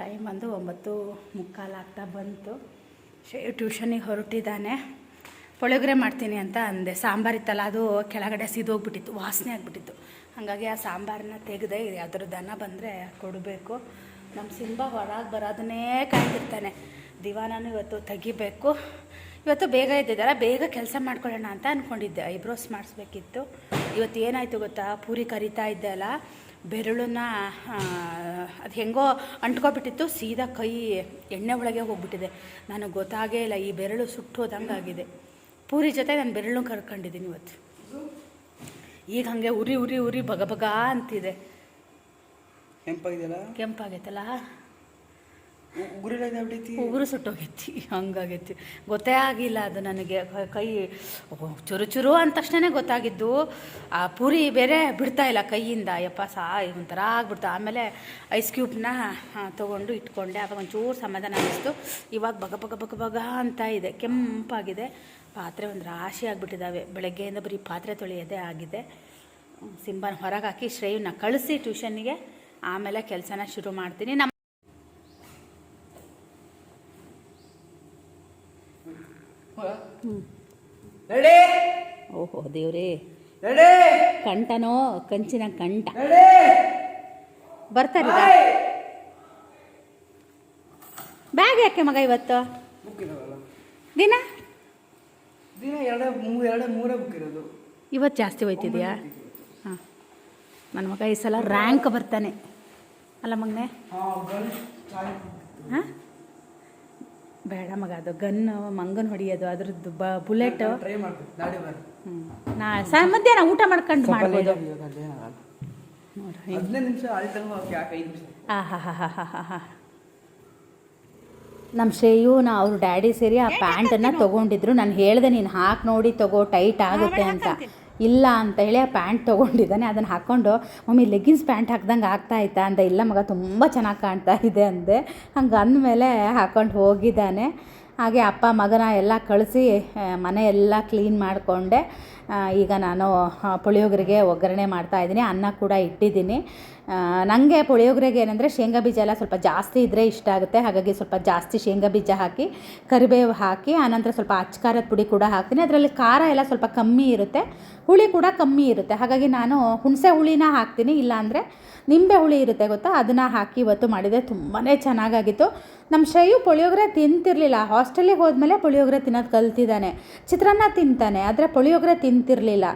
ಟೈಮ್ ಅಂದು ಒಂಬತ್ತು ಮುಕ್ಕಾಲಾಗ್ತಾ ಬಂತು. ಟ್ಯೂಷನಿಗೆ ಹೊರಟಿದ್ದಾನೆ. ಪುಳಿಯೋಗರೆ ಮಾಡ್ತೀನಿ ಅಂತ ಅಂದೆ. ಸಾಂಬಾರಿತ್ತಲ್ಲ ಅದು ಕೆಳಗಡೆ ಸಿದೋಗ್ಬಿಟ್ಟಿತ್ತು, ವಾಸನೆ ಆಗಿಬಿಟ್ಟಿತ್ತು. ಹಾಗಾಗಿ ಆ ಸಾಂಬಾರನ್ನ ತೆಗೆದೆ ಯಾವ್ದಾದ್ರು ದನ ಬಂದರೆ ಕೊಡಬೇಕು. ನಮ್ಮ ಸಿಂಬ ಹೊರಗೆ ಬರೋದನ್ನೇ ಕಾಯ್ತಿರ್ತಾನೆ. ದಿವಾನೂ ಇವತ್ತು ತೆಗಿಬೇಕು. ಇವತ್ತು ಬೇಗ ಇದ್ದಿದ್ದಾರೆ ಬೇಗ ಕೆಲಸ ಮಾಡ್ಕೊಳ್ಳೋಣ ಅಂತ ಅಂದ್ಕೊಂಡಿದ್ದೆ ಐಬ್ರೋಸ್ ಮಾಡಿಸ್ಬೇಕಿತ್ತು. ಇವತ್ತು ಏನಾಯಿತು ಗೊತ್ತಾ? ಪೂರಿ ಕರಿತಾ ಇದ್ದೆ ಅಲ್ಲ. ಬೆರಳನ್ನ ಅದು ಹೆಂಗೋ ಅಂಟ್ಕೊಬಿಟ್ಟಿತ್ತು. ಸೀದಾ ಕೈ ಎಣ್ಣೆ ಒಳಗೆ ಹೋಗ್ಬಿಟ್ಟಿದೆ. ನನಗೆ ಗೊತ್ತಾಗೇ ಇಲ್ಲ, ಈ ಬೆರಳು ಸುಟ್ಟೋದಂಗೆ ಆಗಿದೆ ಪೂರಿ ಜೊತೆ ನಾನು ಬೆರಳು ಕರ್ಕೊಂಡಿದ್ದೀನಿ ಇವತ್ತು. ಈಗ ಹಾಗೆ ಉರಿ ಉರಿ ಉರಿ ಬಗ ಬಗ ಅಂತಿದೆ. ಕೆಂಪಾಗಿದೆಯಲ್ಲ? ಕೆಂಪಾಗೈತಲ್ಲ? ಉಗುರು ಸುಟ್ಟೋಗೈತಿ ಹಂಗಾಗೈತಿ. ಗೊತ್ತೇ ಆಗಿಲ್ಲ ಅದು ನನಗೆ. ಕೈ ಚುರು ಚುರು ಅಂದ ತಕ್ಷಣ ಗೊತ್ತಾಗಿದ್ದು ಆ ಪೂರಿ ಬೇರೆ ಬಿಡ್ತಾ ಇಲ್ಲ ಕೈಯಿಂದ. ಯಪ್ಪ ಸಾ ಒಂಥರ ಆಗ್ಬಿಡ್ತು. ಆಮೇಲೆ ಐಸ್ ಕ್ಯೂಬ್ನ ತೊಗೊಂಡು ಇಟ್ಕೊಂಡೆ. ಆವಾಗ ಒಂಚೂರು ಸಮಾಧಾನ ಅನ್ನಿಸ್ತು. ಇವಾಗ ಬಗ ಬಗ ಬಗ ಬಗ ಅಂತ ಇದೆ. ಕೆಂಪಾಗಿದೆ. ಪಾತ್ರೆ ಒಂದು ರಾಶಿ ಆಗಿಬಿಟ್ಟಿದ್ದಾವೆ ಬೆಳಗ್ಗೆಯಿಂದ ಬರೀ ಪಾತ್ರೆ ತೊಳೆಯೋದೇ ಆಗಿದೆ. ಸಿಂಬನ್ ಹೊರಗೆ ಹಾಕಿ ಶ್ರೇಯನ್ನ ಕಳಿಸಿ ಟ್ಯೂಷನ್ನಿಗೆ. ಆಮೇಲೆ ಕೆಲಸನ ಶುರು ಮಾಡ್ತೀನಿ. ನಮ್ಮ ರೆಡಿ? ಓಹೋ ದೇವ್ರಿ. ರೆಡಿ? ಕಂಠನೋ ಕಂಚಿನ ಕಂಠ. ರೆಡಿ? ಬರ್ತಾರೆ ಬ್ಯಾಗ್ ಯಾಕೆ ಮಗ ಇವತ್ತು? ದಿನ? ದಿನ ಎರಡೇ ಮೂರು ಎರಡೇ ಮೂರೇ ಬುಕ್ ಇರೋದು. ಇವತ್ತು ಜಾಸ್ತಿ ಹೋಯ್ತಿದ್ಯಾ? ಹಾಂ. ನನ್ನ ಮಗ ಈ ಸಲ ರ್ಯಾಂಕ್ ಬರ್ತಾನೆ. ಅಲ್ಲ ಮಗನೇ? ಹಾಂ ಹಾಂ? ಬೇಡ ಮಗ ಅದು ಗನ್ನು ಮಂಗನ್ ಹೊಡಿಯೋದು ಅದ್ರದ್ದು ಬ ಬುಲೆಟ್. ಹ್ಞೂ ನಾ ಸ ಮಧ್ಯಾಹ್ನ ಊಟ ಮಾಡ್ಕೊಂಡು ಮಾಡ್ಬೋದು. ಹಾಂ ಹಾಂ ಹಾಂ ಹಾಂ ಹಾಂ ಹಾಂ ಆಹಾಹಾಹಾಹಾಹಾ. ನಮ್ಮ ಶ್ರೇಯುನ ಅವ್ರ ಡ್ಯಾಡಿ ಸೇರಿ ಆ ಪ್ಯಾಂಟನ್ನು ತೊಗೊಂಡಿದ್ರು. ನಾನು ಹೇಳಿದೆ ನೀನು ಹಾಕಿ ನೋಡಿ ತಗೋ ಟೈಟ್ ಆಗುತ್ತೆ ಅಂತ. ಇಲ್ಲ ಅಂತ ಹೇಳಿ ಆ ಪ್ಯಾಂಟ್ ತೊಗೊಂಡಿದ್ದಾನೆ. ಅದನ್ನು ಹಾಕ್ಕೊಂಡು ಮಮ್ಮಿ ಲೆಗ್ಗಿನ್ಸ್ ಪ್ಯಾಂಟ್ ಹಾಕ್ದಂಗೆ ಆಗ್ತಾ ಇತ್ತಾ? ಅಂತ ಇಲ್ಲ ಮಗ ತುಂಬ ಚೆನ್ನಾಗಿ ಕಾಣ್ತಾ ಇದೆ ಅಂದೆ. ಹಂಗೆ ಅಂದಮೇಲೆ ಹಾಕ್ಕೊಂಡು ಹೋಗಿದ್ದಾನೆ. ಹಾಗೆ ಅಪ್ಪ ಮಗನ ಎಲ್ಲ ಕಳಿಸಿ ಮನೆ ಎಲ್ಲ ಕ್ಲೀನ್ ಮಾಡಿಕೊಂಡೆ. ಈಗ ನಾನು ಪುಳಿಯೋಗರೆಗೆ ಒಗ್ಗರಣೆ ಮಾಡ್ತಾ ಇದ್ದೀನಿ, ಅನ್ನ ಕೂಡ ಇಟ್ಟಿದ್ದೀನಿ. ನನಗೆ ಪುಳಿಯೋಗರೆಗೆ ಏನಂದರೆ ಶೇಂಗಾ ಬೀಜ ಎಲ್ಲ ಸ್ವಲ್ಪ ಜಾಸ್ತಿ ಇದ್ದರೆ ಇಷ್ಟ ಆಗುತ್ತೆ. ಹಾಗಾಗಿ ಸ್ವಲ್ಪ ಜಾಸ್ತಿ ಶೇಂಗಾ ಬೀಜ ಹಾಕಿ, ಕರಿಬೇವು ಹಾಕಿ ಆನಂತರ ಸ್ವಲ್ಪ ಅಚ್ಕಾರದ ಪುಡಿ ಕೂಡ ಹಾಕ್ತೀನಿ. ಅದರಲ್ಲಿ ಖಾರ ಎಲ್ಲ ಸ್ವಲ್ಪ ಕಮ್ಮಿ ಇರುತ್ತೆ. ಹುಳಿ ಕೂಡ ಕಮ್ಮಿ ಇರುತ್ತೆ. ಹಾಗಾಗಿ ನಾನು ಹುಣಸೆ ಹುಳಿನ ಹಾಕ್ತೀನಿ. ಇಲ್ಲಾಂದರೆ ನಿಂಬೆ ಹುಳಿ ಇರುತ್ತೆ ಗೊತ್ತಾ? ಅದನ್ನು ಹಾಕಿ ಇವತ್ತು ಮಾಡಿದೆ ತುಂಬಾ ಚೆನ್ನಾಗಾಗಿತ್ತು. ನಮ್ಮ ಶ್ರೇಯು ಪುಳಿಯೋಗರೆ ತಿಂತಿರಲಿಲ್ಲ. ಹಾಸ್ಟೆಲಿಗೆ ಹೋದ್ಮೇಲೆ ಪುಳಿಯೋಗರೆ ತಿನ್ನೋದು ಕಲ್ತಿದ್ದಾನೆ. ಚಿತ್ರಾನ್ನ ತಿಂತಾನೆ, ಆದರೆ ಪುಳಿಯೋಗರೆ ತಿಂತಿರಲಿಲ್ಲ.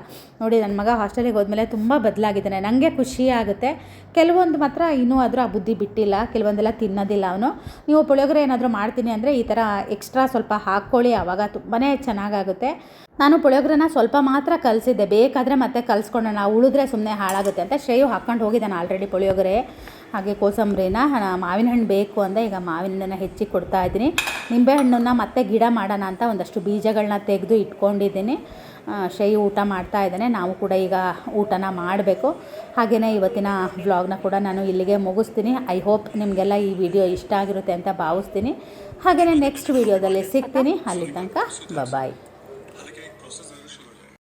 ನೋಡಿ ನನ್ನ ಮಗ ಹಾಸ್ಟೆಲಿಗೆ ಹೋದ್ಮೇಲೆ ತುಂಬ ಬದಲಾಗಿದ್ದಾನೆ. ನನಗೆ ಖುಷಿ ಆಗುತ್ತೆ. ಕೆಲವೊಂದು ಮಾತ್ರ ಇನ್ನೂ ಆದರೂ ಆ ಬುದ್ಧಿ ಬಿಟ್ಟಿಲ್ಲ. ಕೆಲವೊಂದೆಲ್ಲ ತಿನ್ನೋದಿಲ್ಲ ಅವನು. ನೀವು ಪುಳಿಯೋಗರೆ ಏನಾದರೂ ಮಾಡ್ತೀನಿ ಅಂದರೆ ಈ ಥರ ಎಕ್ಸ್ಟ್ರಾ ಸ್ವಲ್ಪ ಹಾಕ್ಕೊಳ್ಳಿ. ಆವಾಗ ತುಂಬಾ ಚೆನ್ನಾಗಾಗುತ್ತೆ. ನಾನು ಪುಳಿಯೋಗರೆನ ಸ್ವಲ್ಪ ಮಾತ್ರ ಕಲಿಸಿದ್ದೆ. ಬೇಕಾದರೆ ಮತ್ತೆ ಕಲಿಸ್ಕೊಳ್ಳೋಣ ಉಳಿದ್ರೆ ಸುಮ್ಮನೆ ಹಾಳಾಗುತ್ತೆ ಅಂತ ಶ್ರೇಯು ಹಾಕ್ಕೊಂಡು ಹೋಗಿದ್ದಾನೆ ಆಲ್ರೆಡಿ ಪುಳಿಯೋಗರೆ. ಹಾಗೆ ಕೋಸಂಬರಿನ ಮಾವಿನ ಹಣ್ಣು ಬೇಕು ಅಂದರೆ ಈಗ ಮಾವಿನ ಹಣ್ಣನ್ನು ಹೆಚ್ಚಿ ಕೊಡ್ತಾ ಇದ್ದೀನಿ. ನಿಂಬೆಹಣ್ಣನ್ನು ಮತ್ತೆ ಗಿಡ ಮಾಡೋಣ ಅಂತ ಒಂದಷ್ಟು ಬೀಜಗಳನ್ನ ತೆಗೆದು ಇಟ್ಕೊಂಡಿದ್ದೀನಿ. ಶೈ ಊಟ ಮಾಡ್ತಾ ಇದ್ದಾನೆ. ನಾವು ಕೂಡ ಈಗ ಊಟನ ಮಾಡಬೇಕು. ಹಾಗೆಯೇ ಇವತ್ತಿನ ವ್ಲಾಗ್ನ ಕೂಡ ನಾನು ಇಲ್ಲಿಗೆ ಮುಗಿಸ್ತೀನಿ. ಐ ಹೋಪ್ ನಿಮಗೆಲ್ಲ ಈ ವಿಡಿಯೋ ಇಷ್ಟ ಆಗಿರುತ್ತೆ ಅಂತ ಭಾವಿಸ್ತೀನಿ. ಹಾಗೆಯೇ ನೆಕ್ಸ್ಟ್ ವಿಡಿಯೋದಲ್ಲಿ ಸಿಗ್ತೀನಿ. ಅಲ್ಲಿ ತನಕ ಬಾಯ್